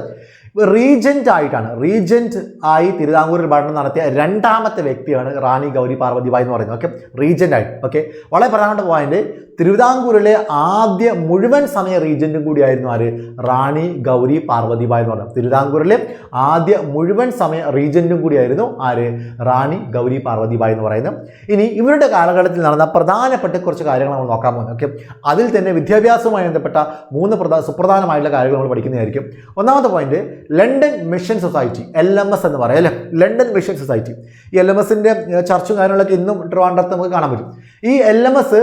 റീജന്റ് ആയിട്ടാണ്. റീജന്റ് ആയി തിരുവിതാംകൂറിൽ ഭരണം നടത്തിയ രണ്ടാമത്തെ വ്യക്തിയാണ് റാണി ഗൗരി പാർവതിബായി എന്ന് പറയുന്നത്. ഓക്കെ റീജന്റ് ആയിട്ട്. ഓക്കെ വളരെ പ്രധാനപ്പെട്ട പോയിന്റ് തിരുവിതാംകൂറിലെ ആദ്യ മുഴുവൻ സമയ റീജന്റും കൂടിയായിരുന്നു ആര്? റാണി ഗൗരി പാർവതിബായി എന്ന് പറയുന്നത്. തിരുവിതാംകൂറിലെ ആദ്യ മുഴുവൻ സമയ റീജന്റും കൂടിയായിരുന്നു ആര്? റാണി ഗൗരി പാർവതിബായി എന്ന് പറയുന്നത്. ഇനി ഇവരുടെ കാലഘട്ടത്തിൽ നടന്ന പ്രധാനപ്പെട്ട കുറച്ച് കാര്യങ്ങൾ നമ്മൾ നോക്കാൻ പോകുന്നത്. ഓക്കെ അതിൽ തന്നെ വിദ്യാഭ്യാസവുമായി ബന്ധപ്പെട്ട മൂന്ന് പ്രധാന സുപ്രധാനമായിട്ടുള്ള കാര്യങ്ങൾ നമ്മൾ പഠിക്കുന്നതായിരിക്കും. ഒന്നാമത്തെ point London mission society L M S എന്ന് പറയാം അല്ലേ? ലണ്ടൻ മിഷൻ സൊസൈറ്റി ഈ എൽ എം എസിന്റെ ചർച്ചും കാര്യങ്ങളൊക്കെ ഇന്നും ട്രിവാൻഡ്രത്ത് നമുക്ക് കാണാൻ പറ്റും. ഈ എൽ എം എസ്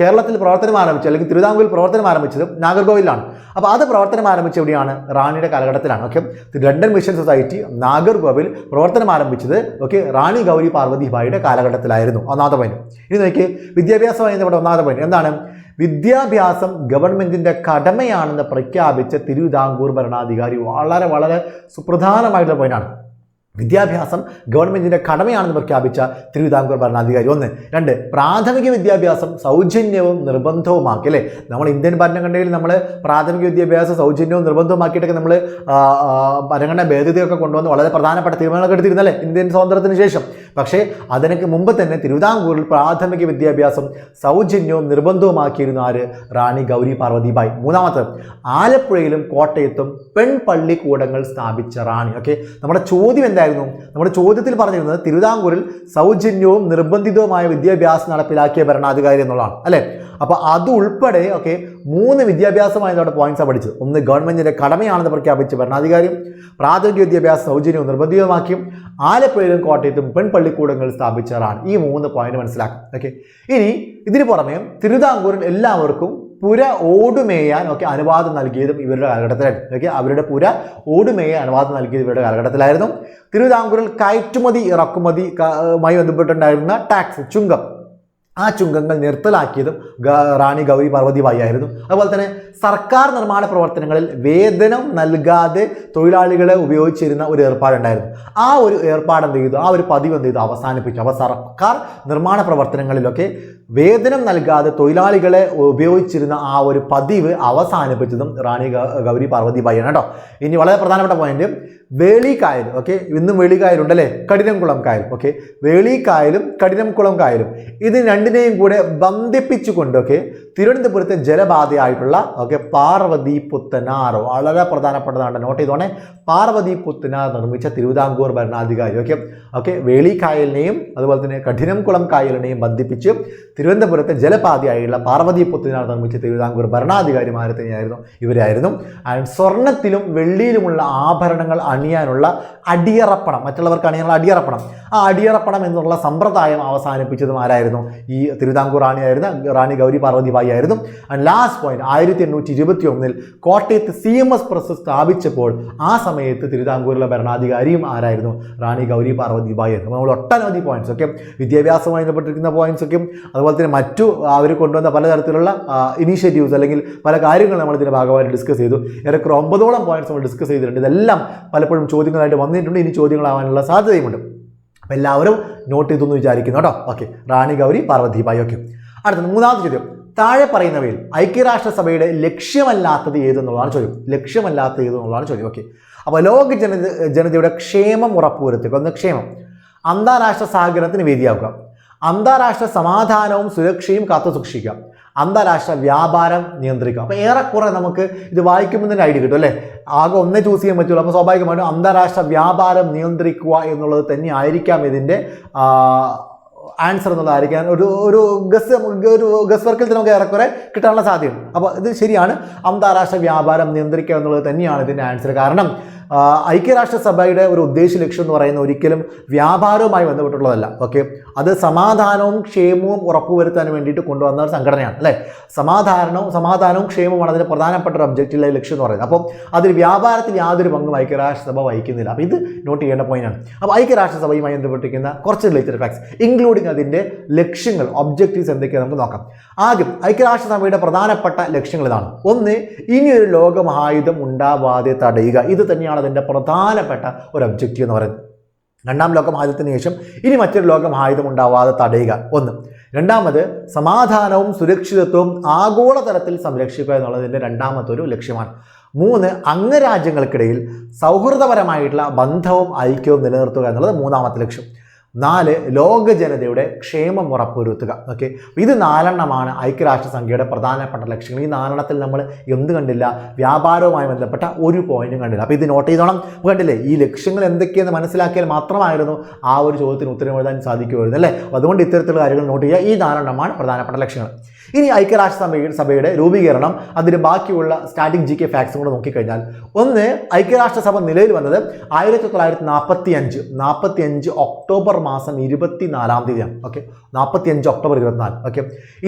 കേരളത്തിൽ പ്രവർത്തനം ആരംഭിച്ചത് അല്ലെങ്കിൽ തിരുവിതാംകൂറിൽ പ്രവർത്തനം ആരംഭിച്ചത് നാഗർകോവിലാണ്. അപ്പോൾ അത് പ്രവർത്തനം ആരംഭിച്ച എവിടെയാണ്? റാണിയുടെ കാലഘട്ടത്തിലാണ് okay London mission society Nagercoil പ്രവർത്തനം ആരംഭിച്ചത് ഓക്കെ റാണി ഗൗരി പാർവതി ഭായിയുടെ കാലഘട്ടത്തിലായിരുന്നു ഒന്നാമത്തെ പോയിന്റ് ഇനി നോക്കി വിദ്യാഭ്യാസമായി ഇവിടെ ഒന്നാമത്തെ പോയിന്റ് എന്താണ്? വിദ്യാഭ്യാസം ഗവൺമെന്റിന്റെ കടമയാണെന്ന് പ്രഖ്യാപിച്ച തിരുവിതാംകൂർ ഭരണാധികാരി വളരെ വളരെ സുപ്രധാനമായിട്ടുള്ള പോയിന്റാണ് വിദ്യാഭ്യാസം ഗവൺമെന്റിന്റെ കടമയാണെന്ന് പ്രഖ്യാപിച്ച തിരുവിതാംകൂർ ഭരണാധികാരി. ഒന്ന്. രണ്ട്. പ്രാഥമിക വിദ്യാഭ്യാസം സൗജന്യവും നിർബന്ധവുമാക്കി. അല്ലേ? നമ്മൾ ഇന്ത്യൻ ഭരണഘടനയിൽ നമ്മൾ പ്രാഥമിക വിദ്യാഭ്യാസം സൗജന്യവും നിർബന്ധവുമാക്കിയിട്ടൊക്കെ നമ്മൾ ഭരണഘടന ഭേദഗതിയൊക്കെ കൊണ്ടുവന്ന് വളരെ പ്രധാനപ്പെട്ട തീരുമാനങ്ങളൊക്കെ എടുത്തിരുന്നല്ലേ? ഇന്ത്യൻ സ്വാതന്ത്ര്യത്തിന് ശേഷം. പക്ഷേ അതിനൊക്കെ മുമ്പ് തന്നെ തിരുവിതാംകൂറിൽ പ്രാഥമിക വിദ്യാഭ്യാസം സൗജന്യവും നിർബന്ധവുമാക്കിയിരുന്ന ആര്? റാണി ഗൗരി പാർവതിബായ്. മൂന്നാമത്തെ ആലപ്പുഴയിലും കോട്ടയത്തും പെൺപള്ളിക്കൂടങ്ങൾ സ്ഥാപിച്ച റാണി. ഓക്കെ നമ്മുടെ ചോദ്യം എന്തായിരുന്നു? നമ്മുടെ ചോദ്യത്തിൽ പറഞ്ഞിരുന്നത് തിരുവിതാംകൂറിൽ സൗജന്യവും നിർബന്ധിതവുമായ വിദ്യാഭ്യാസം നടപ്പിലാക്കിയ ഭരണാധികാരി എന്നുള്ളതാണ് അല്ലേ? അപ്പോൾ അത് ഉൾപ്പെടെ ഓക്കെ മൂന്ന് നമ്മുടെ പോയിന്റ്സാണ് പഠിച്ചത്. ഒന്ന് ഗവൺമെന്റിന്റെ കടമയാണെന്ന് പ്രഖ്യാപിച്ച ഭരണാധികാരിയും പ്രാഥമിക വിദ്യാഭ്യാസം സൗജന്യവും നിർബന്ധിതമാക്കിയും ആലപ്പുഴയിലും കോട്ടയത്തും പെൺപള്ളിക്കൂടങ്ങൾ സ്ഥാപിച്ചതാണ് ഈ മൂന്ന് പോയിന്റ് മനസ്സിലാക്കും. ഓക്കെ ഇനി ഇതിനു പുറമെ തിരുവിതാംകൂറിൽ എല്ലാവർക്കും പുര ഓടുമേയാൻ ഒക്കെ അനുവാദം നൽകിയതും ഇവരുടെ കാലഘട്ടത്തിലായിരുന്നു. ഓക്കെ അവരുടെ പുര ഓടുമേയാൻ അനുവാദം നൽകിയത് ഇവരുടെ കാലഘട്ടത്തിലായിരുന്നു. തിരുവിതാംകൂറിൽ കയറ്റുമതി ഇറക്കുമതി മായി ബന്ധപ്പെട്ടുണ്ടായിരുന്ന ടാക്സ് ചുങ്കം. ആ ചുങ്കങ്ങൾ നിർത്തലാക്കിയതും റാണി ഗൗരി പാർവതിബായി ആയിരുന്നു. അതുപോലെ തന്നെ സർക്കാർ നിർമ്മാണ പ്രവർത്തനങ്ങളിൽ വേതനം നൽകാതെ തൊഴിലാളികളെ ഉപയോഗിച്ചിരുന്ന ഒരു ഏർപ്പാടുണ്ടായിരുന്നു. ആ ഒരു ഏർപ്പാട് എന്ത് ചെയ്തു? ആ ഒരു പതിവ് എന്ത് ചെയ്തു? അവസാനിപ്പിച്ചു. അപ്പോൾ സർക്കാർ നിർമ്മാണ പ്രവർത്തനങ്ങളിലൊക്കെ വേതനം നൽകാതെ തൊഴിലാളികളെ ഉപയോഗിച്ചിരുന്ന ആ ഒരു പതിവ് അവസാനിപ്പിച്ചതും റാണി ഗൗരി പാർവതിബായിയാണ് കേട്ടോ. ഇനി വളരെ പ്രധാനപ്പെട്ട പോയിന്റ് വേളിക്കായൽ ഓക്കെ ഇന്നും വേളിക്കായലുണ്ട് അല്ലേ കഠിനംകുളം കായൽ ഓക്കെ വേളിക്കായലും കഠിനംകുളം കായലും. ഇത് രണ്ടിനെയും കൂടെ ബന്ധിപ്പിച്ചുകൊണ്ട് ഓക്കെ തിരുവനന്തപുരത്തെ ജലബാധയായിട്ടുള്ള ഓക്കെ പാർവതി പുത്തനാർ വളരെ പ്രധാനപ്പെട്ടതാണ്. നോട്ട് ചെയ്തോണേ. പാർവതി പുത്തനാർ നിർമ്മിച്ച തിരുവിതാംകൂർ ഭരണാധികാരി ഓക്കെ ഓക്കെ വേളിക്കായലിനെയും അതുപോലെ തന്നെ കഠിനംകുളം കായലിനെയും ബന്ധിപ്പിച്ച് തിരുവനന്തപുരത്തെ ജലപാതയായുള്ള പാർവതി പുത്തിനാൾ നിർമ്മിച്ച തിരുവിതാംകൂർ ഭരണാധികാരിമാർ തന്നെയായിരുന്നു ഇവരായിരുന്നു. ആൻഡ് സ്വർണത്തിലും വെള്ളിയിലുമുള്ള ആഭരണങ്ങൾ അണിയാനുള്ള അടിയറപ്പണം. മറ്റുള്ളവർക്ക് അണിയാനുള്ള അടിയറപ്പണം. ആ അടിയറപ്പണം എന്നുള്ള സമ്പ്രദായം അവസാനിപ്പിച്ചതും ആരായിരുന്നു? ഈ തിരുവിതാംകൂർ റാണിയായിരുന്ന റാണി ഗൗരി പാർവതിബായി ആയിരുന്നു. ആൻഡ് ലാസ്റ്റ് പോയിന്റ് ആയിരത്തി എണ്ണൂറ്റി ഇരുപത്തി ഒന്നിൽ കോട്ടയത്ത് സി എം എസ് പ്രസ് സ്ഥാപിച്ചപ്പോൾ ആ സമയത്ത് തിരുവിതാംകൂറിലെ ഭരണാധികാരിയും ആരായിരുന്നു? റാണി ഗൗരി പാർവതിബായി ആയിരുന്നു. നമ്മൾ ഒട്ടനവധി പോയിന്റ്സ് ഒക്കെ വിദ്യാഭ്യാസവുമായി ബന്ധപ്പെട്ടിരിക്കുന്ന പോയിന്റ്സ് ഒക്കെ അതുപോലെ തന്നെ മറ്റു അവർ കൊണ്ടുവന്ന പലതരത്തിലുള്ള ഇനീഷ്യേറ്റീവ്സ് അല്ലെങ്കിൽ പല കാര്യങ്ങൾ നമ്മൾ ഇതിന്റെ ഭാഗമായിട്ട് ഡിസ്കസ് ചെയ്തു. ഏറെക്കുറെ ഒമ്പതോളം പോയിന്റ്സ് നമ്മൾ ഡിസ്കസ് ചെയ്തിട്ടുണ്ട്. ഇതെല്ലാം പലപ്പോഴും ചോദ്യങ്ങളായിട്ട് വന്നിട്ടുണ്ട്. ഇനി ചോദ്യങ്ങളാവാനുള്ള സാധ്യതയുമുണ്ട്. അപ്പോൾ എല്ലാവരും നോട്ട് ചെയ്തെന്ന് വിചാരിക്കുന്നു കേട്ടോ. ഓക്കെ റാണി ഗൗരി പാർവതി പാർവതിബായി ഓക്കെ അടുത്ത മൂന്നാമത്തെ ചോദ്യം. താഴെ പറയുന്നവയിൽ ഐക്യരാഷ്ട്രസഭയുടെ ലക്ഷ്യമല്ലാത്തത് ഏതെന്നുള്ളതാണ് ചോദ്യം. ലക്ഷ്യമല്ലാത്തത് ഏതെന്നുള്ളതാണ് ചോദ്യം. ഓക്കെ അപ്പോൾ ലോക ജനത ജനതയുടെ ക്ഷേമം ഉറപ്പുവരുത്തുക. ഒന്ന് ക്ഷേമം. അന്താരാഷ്ട്ര സഹകരണത്തിന് വേദിയാക്കുക. അന്താരാഷ്ട്ര സമാധാനവും സുരക്ഷയും കാത്തു സൂക്ഷിക്കുക അന്താരാഷ്ട്ര വ്യാപാരം നിയന്ത്രിക്കുക അപ്പോൾ ഏറെക്കുറെ നമുക്ക് ഇത് വായിക്കുമ്പോൾ തന്നെ ഐഡിയ കിട്ടും അല്ലേ? ആകെ ഒന്നേ ചൂസ് ചെയ്യാൻ പറ്റുള്ളൂ. അപ്പോൾ സ്വാഭാവികമായിട്ടും അന്താരാഷ്ട്ര വ്യാപാരം നിയന്ത്രിക്കുക എന്നുള്ളത് തന്നെ ആയിരിക്കാം ഇതിന്റെ ആൻസർ എന്നുള്ളതായിരിക്കാൻ ഒരു ഒരു ഗസ് ഒരു ഗസ് വർക്കിൽ തന്നെ നമുക്ക് ഏറെക്കുറെ കിട്ടാനുള്ള സാധ്യത അപ്പോൾ ഇത് ശരിയാണ്. അന്താരാഷ്ട്ര വ്യാപാരം നിയന്ത്രിക്കുക എന്നുള്ളത് തന്നെയാണ് ഇതിന്റെ ആൻസർ കാരണം ഐക്യരാഷ്ട്രസഭയുടെ ഒരു ഉദ്ദേശ ലക്ഷ്യം എന്ന് പറയുന്നത് ഒരിക്കലും വ്യാപാരവുമായി ബന്ധപ്പെട്ടുള്ളതല്ല ഓക്കെ അത് സമാധാനവും ക്ഷേമവും ഉറപ്പുവരുത്താൻ വേണ്ടിയിട്ട് കൊണ്ടുവന്ന ഒരു സംഘടനയാണ് അല്ലേ? സമാധാനവും സമാധാനവും ക്ഷേമവുമാണ് അതിന്റെ പ്രധാനപ്പെട്ട ഒരു ഒബ്ജക്റ്റീവിലെ ലക്ഷ്യം എന്ന് പറയുന്നത്. അപ്പോൾ അതിൽ വ്യാപാരത്തിൽ യാതൊരു പങ്കും ഐക്യരാഷ്ട്രസഭ വഹിക്കുന്നില്ല. അപ്പോൾ ഇത് നോട്ട് ചെയ്യേണ്ട പോയിന്റാണ് അപ്പോൾ ഐക്യരാഷ്ട്രസഭയുമായി ബന്ധപ്പെട്ടിരിക്കുന്ന കുറച്ച് റിലേറ്റഡ് ഫാക്ട്സ് ഇൻക്ലൂഡിങ് അതിന്റെ ലക്ഷ്യങ്ങൾ ഒബ്ജക്റ്റീവ്സ് എന്തൊക്കെയാണ് നമുക്ക് നോക്കാം. ആദ്യം ഐക്യരാഷ്ട്രസഭയുടെ പ്രധാനപ്പെട്ട ലക്ഷ്യങ്ങൾ ഇതാണ്. ഒന്ന് ഇനിയൊരു ലോകമഹായുധം ഉണ്ടാവാതെ തടയുക. ഇത് തന്നെയാണ് അതിന്റെ പ്രധാനപ്പെട്ട ഒരു ഒബ്ജക്റ്റീവ് എന്ന് പറയുന്നത്. രണ്ടാം ലോകമഹായുധത്തിന് ശേഷം ഇനി മറ്റൊരു ലോകമഹായുധം ഉണ്ടാവാതെ തടയുക. ഒന്ന്. രണ്ടാമത് സമാധാനവും സുരക്ഷിതത്വവും ആഗോളതലത്തിൽ സംരക്ഷിക്കുക എന്നുള്ളതിന്റെ രണ്ടാമത്തെ ഒരു ലക്ഷ്യമാണ്. മൂന്ന് അംഗരാജ്യങ്ങൾക്കിടയിൽ സൗഹൃദപരമായിട്ടുള്ള ബന്ധവും ഐക്യവും നിലനിർത്തുക എന്നുള്ളത് മൂന്നാമത്തെ ലക്ഷ്യം. നാല് ലോക ജനതയുടെ ക്ഷേമം ഉറപ്പുവരുത്തുക. ഓക്കെ ഇത് നാലെണ്ണമാണ് ഐക്യരാഷ്ട്രസംഖ്യയുടെ പ്രധാനപ്പെട്ട ലക്ഷ്യങ്ങൾ. ഈ നാലെണ്ണത്തിൽ നമ്മൾ എന്ത് കണ്ടില്ല? വ്യാപാരവുമായി ബന്ധപ്പെട്ട ഒരു പോയിന്റും കണ്ടില്ല. അപ്പോൾ ഇത് നോട്ട് ചെയ്തോണം കണ്ടില്ലേ? ഈ ലക്ഷ്യങ്ങൾ എന്തൊക്കെയെന്ന് മനസ്സിലാക്കിയാൽ മാത്രമായിരുന്നു ആ ഒരു ചോദ്യത്തിന് ഉത്തരം എഴുതാൻ സാധിക്കുമായിരുന്നു അല്ലേ? അതുകൊണ്ട് ഇത്തരത്തിലുള്ള കാര്യങ്ങൾ നോട്ട് ചെയ്യുക. ഈ നാലെണ്ണമാണ് പ്രധാനപ്പെട്ട ലക്ഷ്യങ്ങൾ. ഇനി ഐക്യരാഷ്ട്ര സഭയുടെ രൂപീകരണം അതിന് ബാക്കിയുള്ള സ്റ്റാറ്റിക് ജി കെ ഫാക്സും കൂടെ നോക്കിക്കഴിഞ്ഞാൽ ഒന്ന് ഐക്യരാഷ്ട്രസഭ നിലവിൽ വന്നത് ആയിരത്തി തൊള്ളായിരത്തി നാൽപ്പത്തി അഞ്ച് നാൽപ്പത്തി അഞ്ച് ഒക്ടോബർ മാസം ഇരുപത്തിനാലാം തീയതിയാണ്. ഓക്കെ നാൽപ്പത്തി അഞ്ച് ഒക്ടോബർ ഇരുപത്തിനാല്. ഓക്കെ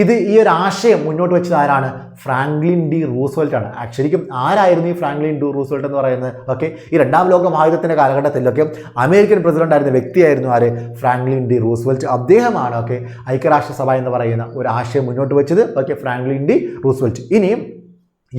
ഇത് ഈ ഒരു ആശയം മുന്നോട്ട് വെച്ചത് ആരാണ്? ഫ്രാങ്ക്ലിൻ ഡി റൂസ്വെൽറ്റ് ആണ്. ശരിക്കും ആരായിരുന്നു ഈ ഫ്രാങ്ക്ലിൻ ഡി റൂസ്വെൽറ്റ് എന്ന് പറയുന്നത്? ഓക്കെ ഈ രണ്ടാം ലോക മഹായുദ്ധത്തിന്റെ കാലഘട്ടത്തിലൊക്കെ അമേരിക്കൻ പ്രസിഡന്റ് ആയിരുന്ന വ്യക്തിയായിരുന്നു ആര്? Franklin D Roosevelt. അദ്ദേഹമാണ് ഓക്കെ ഐക്യരാഷ്ട്രസഭ എന്ന് പറയുന്ന ഒരു ആശയം മുന്നോട്ട് വെച്ചത് ഓക്കെ ഫ്രാങ്ക്ലിൻ ഡി റൂസ്വെൽറ്റ്. ഇനിയും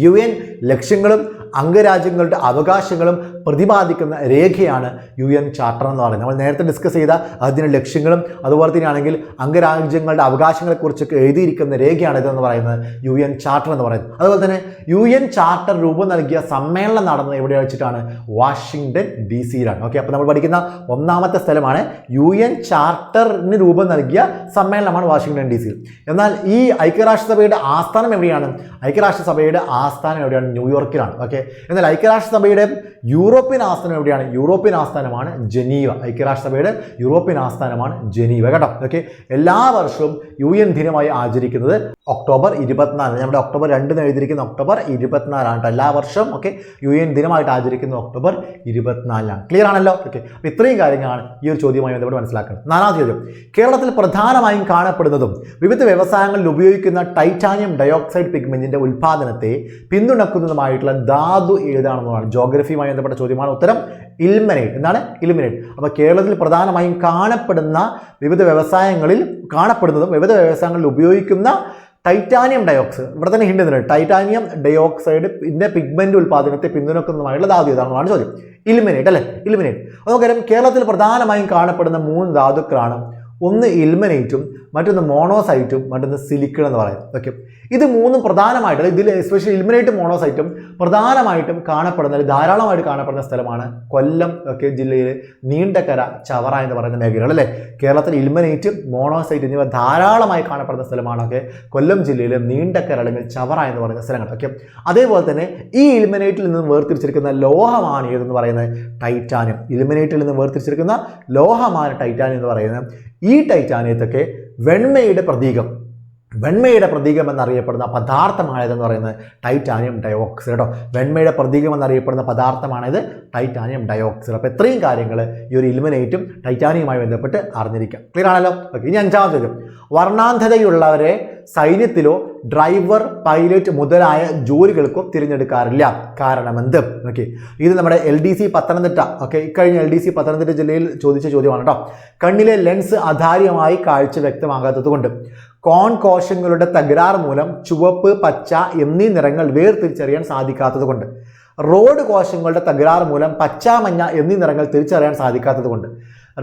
യു എൻ ലക്ഷ്യങ്ങളും അംഗരാജ്യങ്ങളുടെ അവകാശങ്ങളും പ്രതിപാദിക്കുന്ന രേഖയാണ് യു എൻ ചാർട്ടർ എന്ന് പറയുന്നത്. നമ്മൾ നേരത്തെ ഡിസ്കസ് ചെയ്ത അതിന്റെ ലക്ഷ്യങ്ങളും അതുപോലെ തന്നെയാണെങ്കിൽ അംഗരാജ്യങ്ങളുടെ അവകാശങ്ങളെക്കുറിച്ചൊക്കെ എഴുതിയിരിക്കുന്ന രേഖയാണ് ഇതെന്ന് പറയുന്നത് യു എൻ ചാർട്ടർ എന്ന് പറയുന്നത്. അതുപോലെ തന്നെ യു എൻ ചാർട്ടർ രൂപം നൽകിയ സമ്മേളനം നടന്നത് എവിടെ വെച്ചിട്ടാണ്? വാഷിങ്ടൺ ഡി സിയിലാണ് ഓക്കെ അപ്പോൾ നമ്മൾ പഠിക്കുന്ന ഒന്നാമത്തെ സ്ഥലമാണ് യു എൻ ചാർട്ടറിന് രൂപം നൽകിയ സമ്മേളനമാണ് വാഷിങ്ടൺ ഡി സിയിൽ എന്നാൽ ഈ ഐക്യരാഷ്ട്രസഭയുടെ ആസ്ഥാനം എവിടെയാണ്? ഐക്യരാഷ്ട്രസഭയുടെ ആസ്ഥാനം എവിടെയാണ്? ന്യൂയോർക്കിലാണ് ഓക്കെ? എന്നാൽ ഐക്യരാഷ്ട്രസഭയുടെ യൂറോപ്യൻ ആസ്ഥാനം എവിടെയാണ്? യൂറോപ്യൻ ആസ്ഥാനമാണ് ജനീവ. ഐക്യരാഷ്ട്രസഭയുടെ യൂറോപ്യൻ ആസ്ഥാനമാണ് ജനീവ. കേട്ടോ? ഓക്കെ? എല്ലാ വർഷവും യു എൻ ദിനമായി ആചരിക്കുന്നത് ഒക്ടോബർ ഇരുപത്തിനാല് നമ്മുടെ ഒക്ടോബർ രണ്ടിന് എഴുതിയിരിക്കുന്ന ഒക്ടോബർ ഇരുപത്തിനാലാണ് എല്ലാ വർഷവും ഓക്കെ? യു എൻ ദിനമായിട്ട് ആചരിക്കുന്ന ഒക്ടോബർ ഇരുപത്തിനാലിനാണ്. ക്ലിയർ ആണല്ലോ? ഓക്കെ? അപ്പോൾ ഇത്രയും കാര്യങ്ങളാണ് ഈ ഒരു ചോദ്യമായി ബന്ധപ്പെട്ട് മനസ്സിലാക്കുന്നത്. നാലാം ചോദ്യം. കേരളത്തിൽ പ്രധാനമായും കാണപ്പെടുന്നതും വിവിധ വ്യവസായങ്ങളിൽ ഉപയോഗിക്കുന്ന ടൈറ്റാനിയം ഡയോക്സൈഡ് പിഗ്മെന്റിന്റെ ഉൽപ്പാദനത്തെ പിന്തുണക്കുന്നതുമായിട്ടുള്ള ധാതു ഏതാണെന്നതാണ് ജോഗ്രഫിയുമായി ബന്ധപ്പെട്ട ചോദ്യമാണ് ഉത്തരം ഇൽമനേറ്റ് എന്താണ്? ഇൽമിനേറ്റ് അപ്പോൾ കേരളത്തിൽ പ്രധാനമായും കാണപ്പെടുന്ന വിവിധ വ്യവസായങ്ങളിൽ കാണപ്പെടുന്നതും വിവിധ വ്യവസായങ്ങളിൽ ഉപയോഗിക്കുന്ന ടൈറ്റാനിയം ഡയോക്സൈഡ് ഇവിടെ തന്നെ തരുന്നുണ്ട് ടൈറ്റാനിയം ഡയോക്സൈഡ് ഇതിന്റെ പിഗ്മെന്റ് ഉൽപ്പാദനത്തെ പിന്തുണക്കുന്നതുമായിട്ടുള്ള ധാതു ഏതാണെന്നാണ് ചോദ്യം. ഇൽമിനേറ്റ് അല്ലേ? ഇലിമിനേറ്റ് നമുക്കറിയാം കേരളത്തിൽ പ്രധാനമായും കാണപ്പെടുന്ന മൂന്ന് ധാതുക്കളാണ് ഒന്ന് ഇൽമനേറ്റും മറ്റൊന്ന് മോണോസൈറ്റും മറ്റൊന്ന് സിലിക്കൺ എന്ന് പറയുന്നത്. ഓക്കെ ഇത് മൂന്നും പ്രധാനമായിട്ട് ഇതിൽ എസ്പെഷ്യലി ഇൽമനേറ്റും മോണോസൈറ്റും പ്രധാനമായിട്ടും കാണപ്പെടുന്ന ധാരാളമായിട്ട് കാണപ്പെടുന്ന സ്ഥലമാണ് കൊല്ലം ഒക്കെ ജില്ലയിലെ നീണ്ടകര ചവറ എന്ന് പറയുന്ന മേഖലകൾ അല്ലേ? കേരളത്തിൽ ഇൽമനേറ്റ് മോണോസൈറ്റ് എന്നിവ ധാരാളമായി കാണപ്പെടുന്ന സ്ഥലമാണൊക്കെ കൊല്ലം ജില്ലയിലെ നീണ്ടക്കര അല്ലെങ്കിൽ ചവറ എന്ന് പറയുന്ന സ്ഥലങ്ങൾ ഓക്കെ അതേപോലെ തന്നെ ഈ ഇൽമിനേറ്റിൽ നിന്ന് വേർതിരിച്ചിരിക്കുന്ന ലോഹമാണ് ഏതെന്ന് പറയുന്നത്? ടൈറ്റാനിയം. ഇൽമിനേറ്റിൽ നിന്ന് വേർതിരിച്ചിരിക്കുന്ന ലോഹമാണ് ടൈറ്റാനിയം എന്ന് പറയുന്നത്. ഈ ടൈറ്റാനിയത്തൊക്കെ വെണ്മയുടെ പ്രതീകം. വെണ്മയുടെ പ്രതീകം എന്നറിയപ്പെടുന്ന പദാർത്ഥമായതെന്ന് പറയുന്നത് ടൈറ്റാനിയം ഡയോക്സൈഡ് കേട്ടോ. വെണ്മയുടെ പ്രതീകം എന്നറിയപ്പെടുന്ന പദാർത്ഥമാണിത് ടൈറ്റാനിയം ഡയോക്സൈഡ്. അപ്പോൾ ഇത്രയും കാര്യങ്ങൾ ഈ ഒരു ഇലുമിനേറ്റും ടൈറ്റാനിയവുമായി ബന്ധപ്പെട്ട് അറിഞ്ഞിരിക്കാം. ക്ലിയർ ആണല്ലോ? ഓക്കെ ഇനി അഞ്ചാമത്തെ വർണാന്ധതയുള്ളവരെ സൈന്യത്തിലോ ഡ്രൈവർ പൈലറ്റ് മുതലായ ജോലികൾക്കോ തിരഞ്ഞെടുക്കാറില്ല. കാരണം എന്ത് ഓക്കെ ഇത് നമ്മുടെ L D C Pathanamthitta. Okay ഇക്കഴിഞ്ഞ എൽ ഡി സി പത്തനംതിട്ട ജില്ലയിൽ ചോദിച്ച ചോദ്യമാണ് കേട്ടോ കണ്ണിലെ ലെൻസ് അധാര്യമായി കാഴ്ച വ്യക്തമാകാത്തത് കൊണ്ട് കോൺ കോശങ്ങളുടെ തകരാർ മൂലം ചുവപ്പ് പച്ച എന്നീ നിറങ്ങൾ വേർതിരിച്ചറിയാൻ സാധിക്കാത്തത് കൊണ്ട് റോഡ് കോശങ്ങളുടെ തകരാർ മൂലം പച്ച മഞ്ഞ എന്നീ നിറങ്ങൾ തിരിച്ചറിയാൻ സാധിക്കാത്തത് കൊണ്ട്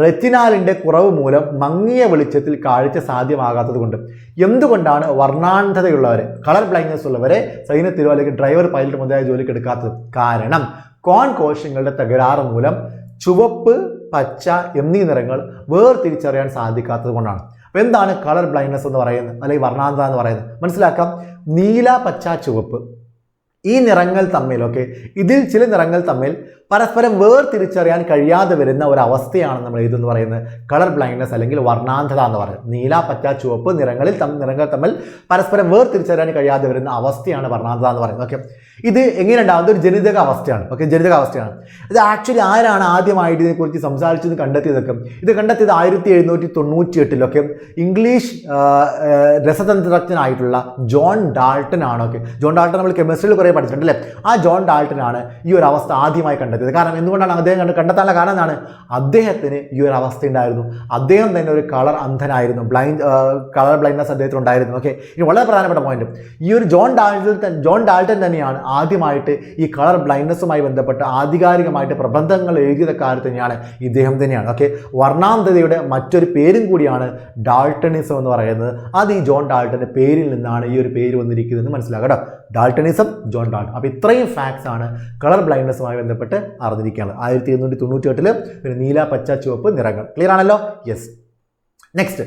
റെറ്റിനാലിന്റെ കുറവ് മൂലം മങ്ങിയ വെളിച്ചത്തിൽ കാഴ്ച സാധ്യമാകാത്തത് കൊണ്ട് എന്തുകൊണ്ടാണ് വർണാന്ധതയുള്ളവരെ കളർ ബ്ലൈൻഡ്നെസ് ഉള്ളവരെ സൈന്യത്തിലോ അല്ലെങ്കിൽ ഡ്രൈവർ പൈലറ്റ് മുതലായ ജോലിക്ക് എടുക്കാത്തത്? കാരണം കോൺ കോശങ്ങളുടെ തകരാറ് മൂലം ചുവപ്പ് പച്ച എന്നീ നിറങ്ങൾ വേർതിരിച്ചറിയാൻ സാധിക്കാത്തത് കൊണ്ടാണ്. അപ്പോൾ എന്താണ് കളർ ബ്ലൈൻഡ്നെസ് എന്ന് പറയുന്നത്? അല്ലെങ്കിൽ വർണാന്ധത എന്ന് പറയുന്നത്? മനസ്സിലാക്കാം. നീല പച്ച ചുവപ്പ്. ഈ നിറങ്ങൾ തമ്മിൽ ഓക്കെ ഇതിൽ ചില നിറങ്ങൾ തമ്മിൽ പരസ്പരം വേർതിരിച്ചറിയാൻ കഴിയാതെ വരുന്ന ഒരു അവസ്ഥയാണ് നമ്മൾ ഇതെന്ന് പറയുന്നത്. കളർ ബ്ലൈൻഡ്നെസ് അല്ലെങ്കിൽ വർണാന്ധത എന്ന് പറയുന്നത് നീല പച്ച ചുവപ്പ് നിറങ്ങളിൽ നിറങ്ങൾ തമ്മിൽ പരസ്പരം വേർതിരിച്ചറിയാൻ കഴിയാതെ വരുന്ന അവസ്ഥയാണ് വർണാന്ധത എന്ന് പറയുന്നത്. ഓക്കെ ഇത് എങ്ങനെ ഉണ്ടാകുന്നത് ഒരു ജനിതക അവസ്ഥയാണ്. ഓക്കെ ജനിതക അവസ്ഥയാണ്. ഇത് ആക്ച്വലി ആരാണ് ആദ്യമായിട്ട് ഇതിനെക്കുറിച്ച് സംസാരിച്ചത് കണ്ടെത്തിയതൊക്കെ? ഇത് കണ്ടെത്തിയത് ആയിരത്തി എഴുന്നൂറ്റി തൊണ്ണൂറ്റി എട്ടിലൊക്കെ ഇംഗ്ലീഷ് രസതന്ത്രജ്ഞനായിട്ടുള്ള ജോൺ ഡാൾട്ടൺ ആണ്. ഓക്കെ ജോൺ ഡാൾട്ടൺ നമ്മൾ കെമിസ്ട്രിയിൽ കുറേ പഠിച്ചിട്ടുണ്ട് അല്ലേ? ആ ജോൺ ഡാൾട്ടൺ ആണ് ഈ ഒരു അവസ്ഥ ആദ്യമായി കണ്ടെത്തിയത് വരുത്തിയത് കാരണം എന്തുകൊണ്ടാണ് അദ്ദേഹം കണ്ട് കണ്ടെത്താനുള്ള കാരണം എന്താണ്? അദ്ദേഹത്തിന് ഈ ഒരു അവസ്ഥ ഉണ്ടായിരുന്നു. അദ്ദേഹം തന്നെ ഒരു കളർ അന്ധനായിരുന്നു. ബ്ലൈൻഡ് കളർ ബ്ലൈൻഡ്നെസ് അദ്ദേഹത്തിന് ഉണ്ടായിരുന്നു. ഓക്കെ ഇനി വളരെ പ്രധാനപ്പെട്ട പോയിന്റ് ഈ ഒരു ജോൺ ഡാൾട്ടൻ ജോൺ ഡാൾട്ടൻ തന്നെയാണ് ആദ്യമായിട്ട് ഈ കളർ ബ്ലൈൻഡ്നെസ്സുമായി ബന്ധപ്പെട്ട് ആധികാരികമായിട്ട് പ്രബന്ധങ്ങൾ എഴുതിയ കാര്യം തന്നെയാണ്? ഇദ്ദേഹം തന്നെയാണ്. ഓക്കെ വർണാന്തതയുടെ മറ്റൊരു പേരും കൂടിയാണ് ഡാൾട്ടണിസം എന്ന് പറയുന്നത്. അത് ഈ ജോൺ ഡാൾട്ടന്റെ പേരിൽ നിന്നാണ് ഈ ഒരു പേര് വന്നിരിക്കുന്നത് മനസ്സിലാക്കുക കേട്ടോ. ഡാൾട്ടണിസം ജോൺ ഡാൾട്ടൺ അപ്പോൾ ഇത്രയും ഫാക്ട്സ് ആണ് കളർ ബ്ലൈൻഡ്നെസ്സുമായി ബന്ധപ്പെട്ട് അറിഞ്ഞിരിക്കുന്നത് ആയിരത്തി എഴുന്നൂറ്റി തൊണ്ണൂറ്റി പിന്നെ നീല പച്ച ചുവപ്പ് നിറങ്ങൾ. ക്ലിയർ ആണല്ലോ? യെസ് നെക്സ്റ്റ്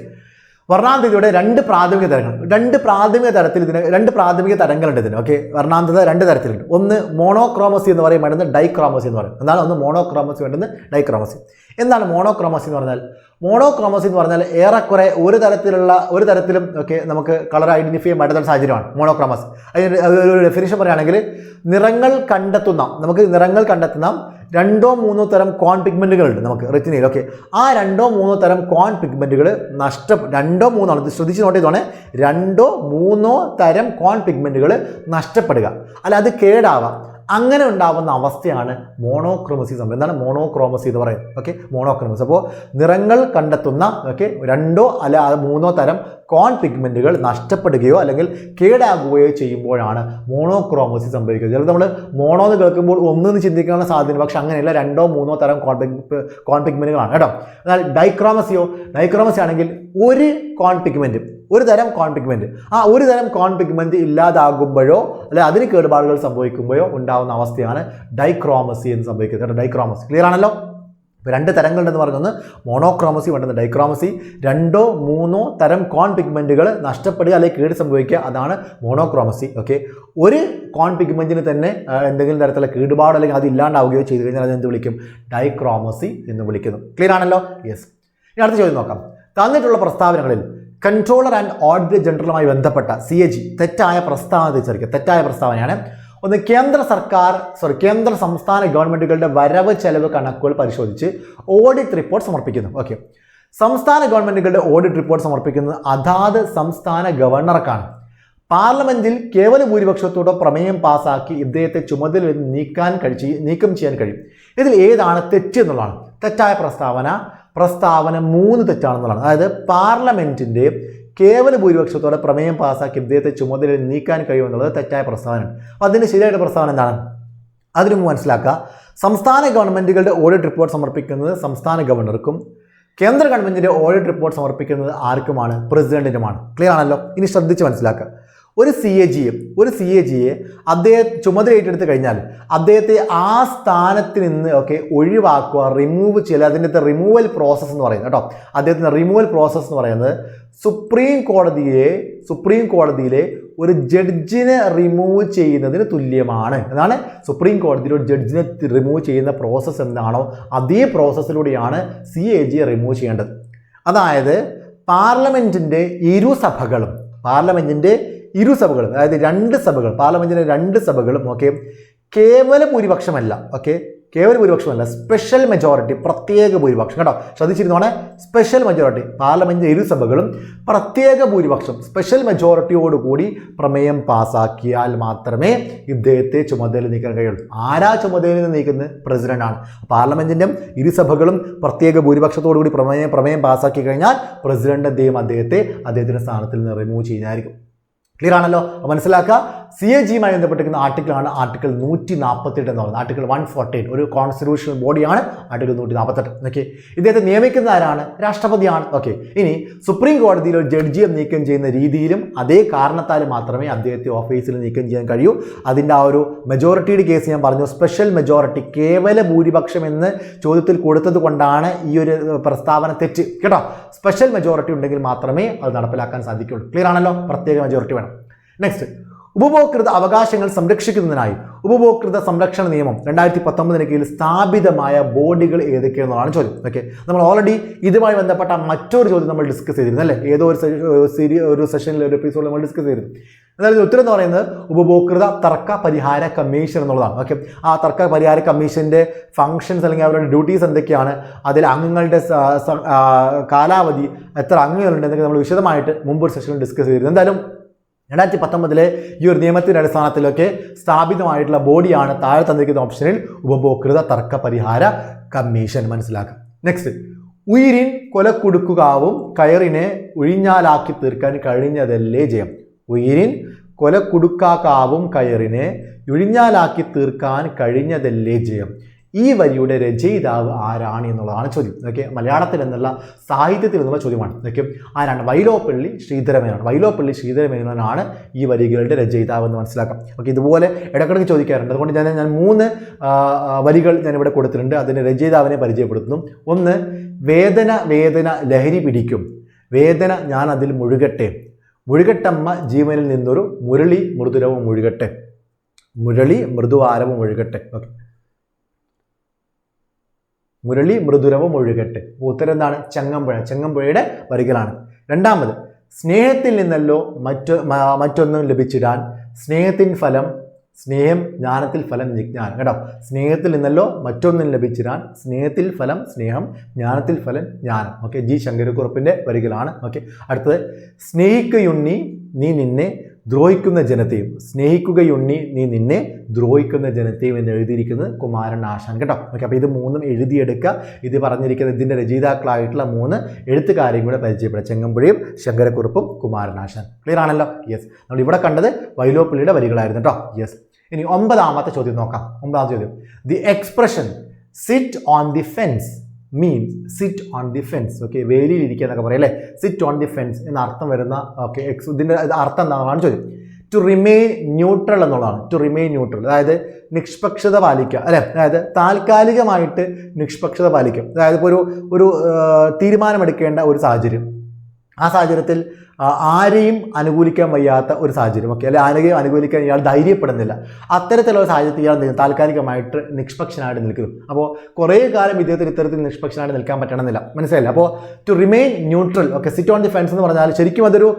വർണാന്തതയുടെ രണ്ട് പ്രാഥമിക തരങ്ങൾ. രണ്ട് പ്രാഥമിക തരത്തിൽ ഇതിന് രണ്ട് പ്രാഥമിക തരങ്ങളുണ്ട് ഇതിന്. ഓക്കെ വർണാന്തത രണ്ട് തരത്തിലുണ്ട്. ഒന്ന് മോണോക്രോമസി എന്ന് പറയും വേണ്ടത് ഡൈക്രോമസി എന്ന് പറയും. എന്താണ്? ഒന്ന് മോണോക്രോമസി വേണ്ടത് ഡൈക്രോമസി എന്താണ് മോണോക്രോമസി എന്ന് പറഞ്ഞാൽ? മോണോക്രോമസി എന്ന് പറഞ്ഞാൽ ഏറെക്കുറെ ഒരു തരത്തിലുള്ള ഒരു തരത്തിലും ഒക്കെ നമുക്ക് കളർ ഐഡന്റിഫൈ ചെയ്യാൻ പറ്റുന്ന സാഹചര്യമാണ് മോണോക്രോമസ് അതിന് ഒരു ഡെഫിനിഷൻ പറയുകയാണെങ്കിൽ നിറങ്ങൾ കണ്ടെത്തുന്ന നമുക്ക് നിറങ്ങൾ കണ്ടെത്തുന്ന രണ്ടോ മൂന്നോ തരം കോൺ പിഗ്മെന്റുകൾ ഉണ്ട് നമുക്ക് റെറ്റിനയിൽ ഓക്കെ ആ രണ്ടോ മൂന്നോ തരം കോൺ പിഗ്മെന്റുകൾ നഷ്ട രണ്ടോ മൂന്നോ ഇത് ശ്രദ്ധിച്ച് നോട്ട് രണ്ടോ മൂന്നോ തരം കോൺ പിഗ്മെന്റുകൾ നഷ്ടപ്പെടുക. അല്ല അത് കേടാവാം. അങ്ങനെ ഉണ്ടാവുന്ന അവസ്ഥയാണ് മോണോക്രോമസിസം. എന്താണ് മോണോക്രോമസി എന്ന് പറയുന്നത്? ഓക്കെ മോണോക്രോമസ് അപ്പോൾ നിറങ്ങൾ കണ്ടെത്തുന്ന ഓക്കെ രണ്ടോ അല്ല മൂന്നോ തരം കോൺ പിഗ്മെന്റുകൾ നഷ്ടപ്പെടുകയോ അല്ലെങ്കിൽ കേടാകുകയോ ചെയ്യുമ്പോഴാണ് മോണോക്രോമസി സംഭവിക്കുക. ചിലപ്പോൾ നമ്മൾ മോണോ എന്ന് കേൾക്കുമ്പോൾ ഒന്നെന്ന് ചിന്തിക്കാനുള്ള സാധ്യത പക്ഷെ അങ്ങനെയല്ല രണ്ടോ മൂന്നോ തരം കോൺ കോൺ പിഗ്മെന്റുകളാണ് കേട്ടോ? എന്നാൽ ഡൈക്രോമസിയോ ഡൈക്രോമസി ആണെങ്കിൽ ഒരു കോൺ പിഗ്മെന്റ് ഒരു തരം കോൺ പിഗ്മെന്റ് ആ ഒരു തരം കോൺ പിഗ്മെന്റ് ഇല്ലാതാകുമ്പോഴോ അല്ലെ അതിന് കേടുപാടുകൾ സംഭവിക്കുമ്പോഴോ ഉണ്ടാകുന്ന അവസ്ഥയാണ് ഡൈക്രോമസി എന്ന് സംഭവിക്കുന്നത്. കേട്ടോ ഡൈക്രോമസി ക്ലിയർ ആണല്ലോ? ഇപ്പോൾ രണ്ട് തരങ്ങളുണ്ടെന്ന് പറഞ്ഞൊന്ന്. മോണോക്രോമസി വേണ്ടത് ഡൈക്രോമസി രണ്ടോ മൂന്നോ തരം കോൺ പിഗ്മെന്റുകൾ നഷ്ടപ്പെടുക അല്ലെങ്കിൽ കേട് സംഭവിക്കുക അതാണ് മോണോക്രോമസി ഓക്കെ ഒരു കോൺ പിഗ്മെന്റിന് തന്നെ എന്തെങ്കിലും തരത്തിലുള്ള കേടുപാട് അല്ലെങ്കിൽ അത് ഇല്ലാണ്ടാവുകയോ ചെയ്തു കഴിഞ്ഞാൽ അതെന്ത് വിളിക്കും? ഡൈക്രോമസി എന്ന് വിളിക്കുന്നു. ക്ലിയർ ആണല്ലോ? യെസ് ഇനി അടുത്ത ചോദ്യം നോക്കാം. തന്നിട്ടുള്ള പ്രസ്താവനകളിൽ കൺട്രോളർ ആൻഡ് ഓഡിറ്റ് ജനറലുമായി ബന്ധപ്പെട്ട സി എ ജി തെറ്റായ പ്രസ്താവന തിരിച്ചറിക്കുക തെറ്റായ പ്രസ്താവനയാണ്. ഒന്ന് കേന്ദ്ര സർക്കാർ സോറി കേന്ദ്ര സംസ്ഥാന ഗവൺമെന്റുകളുടെ വരവ് ചെലവ് കണക്കുകൾ പരിശോധിച്ച് ഓഡിറ്റ് റിപ്പോർട്ട് സമർപ്പിക്കുന്നു. ഓക്കെ സംസ്ഥാന ഗവൺമെന്റുകളുടെ ഓഡിറ്റ് റിപ്പോർട്ട് സമർപ്പിക്കുന്നത് അതാത് സംസ്ഥാന ഗവർണർക്കാണ്. പാർലമെന്റിൽ കേവല ഭൂരിപക്ഷത്തോടെ പ്രമേയം പാസാക്കി ഇദ്ദേഹത്തെ ചുമതല നീക്കാൻ കഴിച്ച് നീക്കം ചെയ്യാൻ കഴിയും. ഇതിൽ ഏതാണ് തെറ്റ് എന്നുള്ളതാണ്. തെറ്റായ പ്രസ്താവന പ്രസ്താവന മൂന്ന് തെറ്റാണെന്നുള്ളതാണ്. അതായത് പാർലമെന്റിന്റെ കേവല ഭൂരിപക്ഷത്തോടെ പ്രമേയം പാസാക്കി ഇദ്ദേഹത്തെ ചുമതലയിൽ നീക്കാൻ കഴിയുമെന്നുള്ളത് തെറ്റായ പ്രസ്താവനയാണ്. അപ്പോൾ അതിന്റെ ശരിയായ പ്രസ്താവന എന്താണ്? അതിനു മനസ്സിലാക്കുക. സംസ്ഥാന ഗവൺമെന്റുകളുടെ ഓഡിറ്റ് റിപ്പോർട്ട് സമർപ്പിക്കുന്നത് സംസ്ഥാന ഗവർണർക്കും കേന്ദ്ര ഗവൺമെന്റിന്റെ ഓഡിറ്റ് റിപ്പോർട്ട് സമർപ്പിക്കുന്നത് ആർക്കുമാണ്? പ്രസിഡന്റിനുമാണ്. ക്ലിയർ ആണല്ലോ? ഇനി ശ്രദ്ധിച്ച് മനസ്സിലാക്കുക. ഒരു സി എ ജിയെ ഒരു സി എ ജിയെ അദ്ദേഹം ചുമതല ഏറ്റെടുത്ത് കഴിഞ്ഞാൽ അദ്ദേഹത്തെ ആ സ്ഥാനത്ത് നിന്ന് ഒക്കെ ഒഴിവാക്കുക റിമൂവ് ചെയ്യുക അതിന്റെ റിമൂവൽ പ്രോസസ്സ് എന്ന് പറയുന്നത് കേട്ടോ. അദ്ദേഹത്തിന്റെ റിമൂവൽ പ്രോസസ്സ് എന്ന് പറയുന്നത് സുപ്രീം കോടതിയെ സുപ്രീം കോടതിയിലെ ഒരു ജഡ്ജിനെ റിമൂവ് ചെയ്യുന്നതിന് തുല്യമാണ്. എന്നാണ് സുപ്രീം കോടതിയിൽ ഒരു ജഡ്ജിനെ റിമൂവ് ചെയ്യുന്ന പ്രോസസ്സ് എന്താണോ അതേ പ്രോസസ്സിലൂടെയാണ് സി എ ജിയെ റിമൂവ് ചെയ്യേണ്ടത്. അതായത് പാർലമെന്റിന്റെ ഇരു സഭകളും പാർലമെന്റിന്റെ ഇരു സഭകളും അതായത് രണ്ട് സഭകൾ പാർലമെന്റിന്റെ രണ്ട് സഭകളും ഓക്കെ കേവല ഭൂരിപക്ഷമല്ല ഓക്കെ കേവല ഭൂരിപക്ഷമല്ല സ്പെഷ്യൽ മെജോറിറ്റി പ്രത്യേക ഭൂരിപക്ഷം കേട്ടോ? ശ്രദ്ധിച്ചിരുന്നോണെ? സ്പെഷ്യൽ മെജോറിറ്റി പാർലമെന്റിലെ ഇരു സഭകളും പ്രത്യേക ഭൂരിപക്ഷം സ്പെഷ്യൽ മെജോറിറ്റിയോടുകൂടി പ്രമേയം പാസാക്കിയാൽ മാത്രമേ ഇദ്ദേഹത്തെ ചുമതല നീക്കാൻ കഴിയുള്ളൂ. ആരാ ചുമതലയിൽ നിന്ന് നീക്കുന്നത്? പ്രസിഡന്റാണ് പാർലമെന്റിന്റെ ഇരുസഭകളും പ്രത്യേക ഭൂരിപക്ഷത്തോടുകൂടി പ്രമേയം പ്രമേയം പാസാക്കി കഴിഞ്ഞാൽ പ്രസിഡന്റ് എന്തെയും അദ്ദേഹത്തെ അദ്ദേഹത്തിന്റെ സ്ഥാനത്തിൽ നിന്ന് റിമൂവ് ചെയ്യുന്നതായിരിക്കും ക്ലിയർ ആണല്ലോ? മനസ്സിലാക്കുക സി എ ജിയുമായി ബന്ധപ്പെട്ടിരിക്കുന്ന ആർട്ടിക്കിളാണ് ആർട്ടിക്കിൾ നൂറ്റി നാൽപ്പത്തെട്ട് എന്ന് പറയുന്നത്. ആർട്ടിക്കിൾ വൺ ഫോർട്ടി എയ്റ്റ് ഒരു കോൺസ്റ്റിറ്റ്യൂഷണൽ ബോഡിയാണ് ആർട്ടിക്കിൾ നൂറ്റി നാൽപ്പത്തെട്ട് ഓക്കെ ഇദ്ദേഹത്തെ നിയമിക്കുന്ന ആരാണ്? രാഷ്ട്രപതിയാണ്. ഓക്കെ ഇനി സുപ്രീം കോടതിയിൽ ഒരു ജഡ്ജിയെ നീക്കം ചെയ്യുന്ന രീതിയിലും അതേ കാരണത്താൽ മാത്രമേ അദ്ദേഹത്തെ ഓഫീസിൽ നീക്കം ചെയ്യാൻ കഴിയൂ. അതിന്റെ ആ ഒരു മെജോറിറ്റിയുടെ കേസ് ഞാൻ പറഞ്ഞു സ്പെഷ്യൽ മെജോറിറ്റി കേവല ഭൂരിപക്ഷം എന്ന് ചോദ്യത്തിൽ കൊടുത്തത് കൊണ്ടാണ് ഈ ഒരു പ്രസ്താവന തെറ്റ്. കേട്ടോ? സ്പെഷ്യൽ മെജോറിറ്റി ഉണ്ടെങ്കിൽ മാത്രമേ അത് നടപ്പിലാക്കാൻ സാധിക്കുള്ളൂ ക്ലിയർ ആണല്ലോ? പ്രത്യേക മെജോറിറ്റി വേണം. നെക്സ്റ്റ് ഉപഭോക്തൃ അവകാശങ്ങൾ സംരക്ഷിക്കുന്നതിനായി ഉപഭോക്തൃ സംരക്ഷണ നിയമം രണ്ടായിരത്തി പത്തൊമ്പതിന് കീഴിൽ സ്ഥാപിതമായ ബോഡികൾ ഏതൊക്കെയെന്നുള്ളതാണ് ചോദ്യം. ഓക്കെ നമ്മൾ ഓൾറെഡി ഇതുമായി ബന്ധപ്പെട്ട മറ്റൊരു ചോദ്യം നമ്മൾ ഡിസ്കസ് ചെയ്തിരുന്നു അല്ലേ? ഏതോ ഒരു സീരി ഒരു സെഷനിൽ ഒരു എപ്പിസോഡിൽ നമ്മൾ ഡിസ്കസ് ചെയ്തിരുന്നു. എന്നാലും ഉത്തരം എന്ന് പറയുന്നത് ഉപഭോക്തൃ തർക്ക പരിഹാര കമ്മീഷൻ എന്നുള്ളതാണ്. ഓക്കെ ആ തർക്ക പരിഹാര കമ്മീഷന്റെ ഫങ്ഷൻസ് അല്ലെങ്കിൽ അവരുടെ ഡ്യൂട്ടീസ് എന്തൊക്കെയാണ്? അതിൽ അംഗങ്ങളുടെ കാലാവധി എത്ര അംഗങ്ങളുണ്ട് എന്നൊക്കെ നമ്മൾ വിശദമായിട്ട് മുമ്പ് ഒരു സെഷനിൽ ഡിസ്കസ് ചെയ്തിരുന്നു. എന്തായാലും രണ്ടായിരത്തി പത്തൊമ്പതിലെ ഈ ഒരു നിയമത്തിന്റെ അടിസ്ഥാനത്തിലൊക്കെ സ്ഥാപിതമായിട്ടുള്ള ബോഡിയാണ് താഴെ തന്നിരിക്കുന്ന ഓപ്ഷനിൽ ഉപഭോക്തൃ തർക്ക പരിഹാര കമ്മീഷൻ. മനസ്സിലാക്കുക നെക്സ്റ്റ് ഉയിരിൻ കൊലക്കുടുക്കുകാവും കയറിനെ ഒഴിഞ്ഞാലാക്കി തീർക്കാൻ കഴിഞ്ഞതല്ലേ ജയം. ഉയിരിൻ കൊലക്കുടുക്കാക്കാവും കയറിനെ ഒഴിഞ്ഞാലാക്കി തീർക്കാൻ കഴിഞ്ഞതല്ലേ ജയം. ഈ വരിയുടെ രചയിതാവ് ആരാണ് എന്നുള്ളതാണ് ചോദ്യം. ഓക്കെ മലയാളത്തിൽ എന്നുള്ള സാഹിത്യത്തിൽ നിന്നുള്ള ചോദ്യമാണ്. ഓക്കെ ആരാണ്? വൈലോപ്പള്ളി ശ്രീധരമേനോൻ. വൈലോപ്പള്ളി ശ്രീധരമേനോനാണ് ഈ വരികളുടെ രചയിതാവ് എന്ന് മനസ്സിലാക്കാം. ഓക്കെ ഇതുപോലെ ഇടക്കിടക്ക് ചോദിക്കാറുണ്ട്. അതുകൊണ്ട് ഞാൻ ഞാൻ മൂന്ന് വരികൾ ഞാൻ ഇവിടെ കൊടുത്തിട്ടുണ്ട്. അതിന്റെ രചയിതാവിനെ പരിചയപ്പെടുത്തുന്നു. ഒന്ന് വേദന വേദന ലഹരി പിടിക്കും. വേദന ഞാൻ അതിൽ മുഴുകട്ടെ. മുഴുകട്ടമ്മ ജീവനിൽ നിന്നൊരു മുരളി മൃദുരവും മുഴുകട്ടെ. മുരളി മൃദുവാരവും ഒഴുകട്ടെ ഓക്കെ. മുരളി മൃദുരവും ഒഴുകട്ടെ. ഉത്തരം എന്താണ് ചങ്ങമ്പുഴ. ചങ്ങമ്പുഴയുടെ വരികളാണ്. രണ്ടാമത് സ്നേഹത്തിൽ നിന്നല്ലോ മറ്റു മറ്റൊന്നും ലഭിച്ചിടാൻ. സ്നേഹത്തിൻ ഫലം സ്നേഹം ജ്ഞാനത്തിൽ ഫലം വിജ്ഞാനം കേട്ടോ? സ്നേഹത്തിൽ നിന്നല്ലോ മറ്റൊന്നും ലഭിച്ചിടാൻ. സ്നേഹത്തിൽ ഫലം സ്നേഹം ജ്ഞാനത്തിൽ ഫലം ജ്ഞാനം. Okay G. ശങ്കരക്കുറുപ്പിന്റെ വരികളാണ്. ഓക്കെ അടുത്തത് സ്നേഹിക്കയുണ്ണി നീ നിന്നെ ദ്രോഹിക്കുന്ന ജനത്തെയും സ്നേഹിക്കുകയുണ്ണി നീ നിന്നെ ദ്രോഹിക്കുന്ന ജനത്തെയും എന്ന് എഴുതിയിരിക്കുന്നത് കുമാരൻ ആശാൻ കേട്ടോ? ഓക്കെ അപ്പോൾ ഇത് മൂന്നും എഴുതിയെടുക്കുക. ഇത് പറഞ്ഞിരിക്കുന്ന ഇതിന്റെ രചയിതാക്കളായിട്ടുള്ള മൂന്ന് എഴുത്തുകാരെയും കൂടെ പരിചയപ്പെടുക. ചെങ്ങമ്പുഴയും ശങ്കരക്കുറുപ്പും കുമാരൻ ആശാൻ ക്ലിയർ ആണല്ലോ? യെസ് നമ്മൾ ഇവിടെ കണ്ടത് വൈലോപ്പിള്ളിയുടെ വരികളായിരുന്നു കേട്ടോ. യെസ് ഇനി ഒമ്പതാമത്തെ ചോദ്യം നോക്കാം. ഒമ്പതാമത്തെ ചോദ്യം. The expression sit on the fence means sit on the fence okay വേലിയിൽ ഇരിക്കുക എന്നൊക്കെ പറയും അല്ലേ? സിറ്റ് ഓൺ ദി ഫെൻസ് എന്ന അർത്ഥം വരുന്ന ഓക്കെ എക്സ് ഇതിന്റെ അർത്ഥം എന്താണെന്നാണ് ചോദ്യം. ടു റിമെയിൻ ന്യൂട്രൽ എന്നുള്ളതാണ്. ടു റിമെയിൻ ന്യൂട്രൽ അതായത് നിഷ്പക്ഷത പാലിക്കുക അല്ലേ? അതായത് താൽക്കാലികമായിട്ട് നിഷ്പക്ഷത പാലിക്കും. അതായത് ഇപ്പോൾ ഒരു ഒരു തീരുമാനമെടുക്കേണ്ട ഒരു സാഹചര്യം. ആ സാഹചര്യത്തിൽ ആരെയും അനുകൂലിക്കാൻ വയ്യാത്ത ഒരു സാഹചര്യം. ഓക്കെ അല്ലെ ആരെയും അനുകൂലിക്കാൻ ഇയാൾ ധൈര്യപ്പെടുന്നില്ല. അത്തരത്തിലുള്ള സാഹചര്യത്തിൽ ഇയാൾ താൽക്കാലികമായിട്ട് നിഷ്പക്ഷനായിട്ട് നിൽക്കുന്നു. അപ്പോൾ കുറേ കാലം ഇദ്ദേഹത്തിന് ഇത്തരത്തിൽ നിഷ്പക്ഷനായിട്ട് നിൽക്കാൻ പറ്റണമെന്നില്ല. മനസ്സിലായില്ല? അപ്പോൾ to remain neutral okay sit on the fence എന്ന് പറഞ്ഞാൽ ശരിക്കും അതൊരു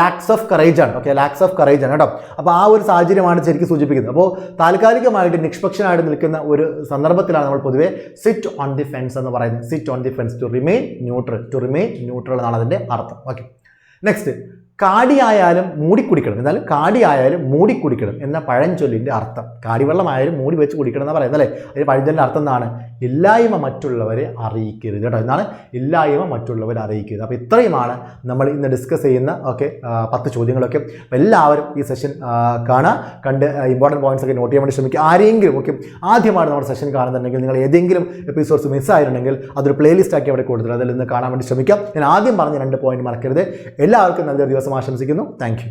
ലാക്സ് ഓഫ് കറേജ് ആണ്. ഓക്കെ ലാക്സ് ഓഫ് കറേജ് ആണ് കേട്ടോ. അപ്പോൾ ആ ഒരു സാഹചര്യമാണ് ശരിക്കും സൂചിപ്പിക്കുന്നത്. അപ്പോൾ താൽക്കാലികമായിട്ട് നിഷ്പക്ഷനായിട്ട് നിൽക്കുന്ന ഒരു സന്ദർഭത്തിലാണ് നമ്മൾ പൊതുവേ സിറ്റ് ഓൺ ദി ഫെൻസ് എന്ന് പറയുന്നത്. Sit on the fence to remain neutral to remain neutral എന്നാണ് അതിന്റെ അർത്ഥം. ഓക്കെ നെക്സ്റ്റ് കാടിയായാലും മൂടിക്കുടിക്കണം. എന്നാലും കാടിയായാലും മൂടിക്കുടിക്കണം എന്ന പഴഞ്ചൊല്ലിന്റെ അർത്ഥം. കാടിവെള്ളമായാലും മൂടി വെച്ച് കുടിക്കണം എന്നാണ് പറയുന്നത് അല്ലേ? അതിന് പഴഞ്ചൊല്ലിന്റെ അർത്ഥം എന്താണ്? ഇല്ലായ്മ മറ്റുള്ളവരെ അറിയിക്കരുത് കേട്ടോ. എന്നാണ് ഇല്ലായ്മ മറ്റുള്ളവരെ അറിയിക്കരുത്. അപ്പോൾ ഇത്രയുമാണ് നമ്മൾ ഇന്ന് ഡിസ്കസ് ചെയ്യുന്ന ഒക്കെ പത്ത് ചോദ്യങ്ങളൊക്കെ. എല്ലാവരും ഈ സെഷൻ കാണുക. കണ്ട് ഇമ്പോർട്ടന്റ് പോയിന്റ്സ് ഒക്കെ നോട്ട് ചെയ്യാൻ വേണ്ടി ശ്രമിക്കുക. ആരെങ്കിലും ഓക്കെ ആദ്യമാണ് നമ്മുടെ സെഷൻ കാണുന്നുണ്ടെങ്കിൽ നിങ്ങൾ ഏതെങ്കിലും എപ്പിസോഡ്സ് മിസ്സായിട്ടുണ്ടെങ്കിൽ അതൊരു പ്ലേലിസ്റ്റ് ആക്കി അവിടെ കൊടുത്തിട്ട് അതിൽ നിന്ന് കാണാൻ വേണ്ടി ശ്രമിക്കാം ഞാൻ ആദ്യം പറഞ്ഞ രണ്ട് പോയിന്റ് മറക്കരുത്. എല്ലാവർക്കും നല്ലൊരു ദിവസം ആശംസിക്കുന്നു. താങ്ക്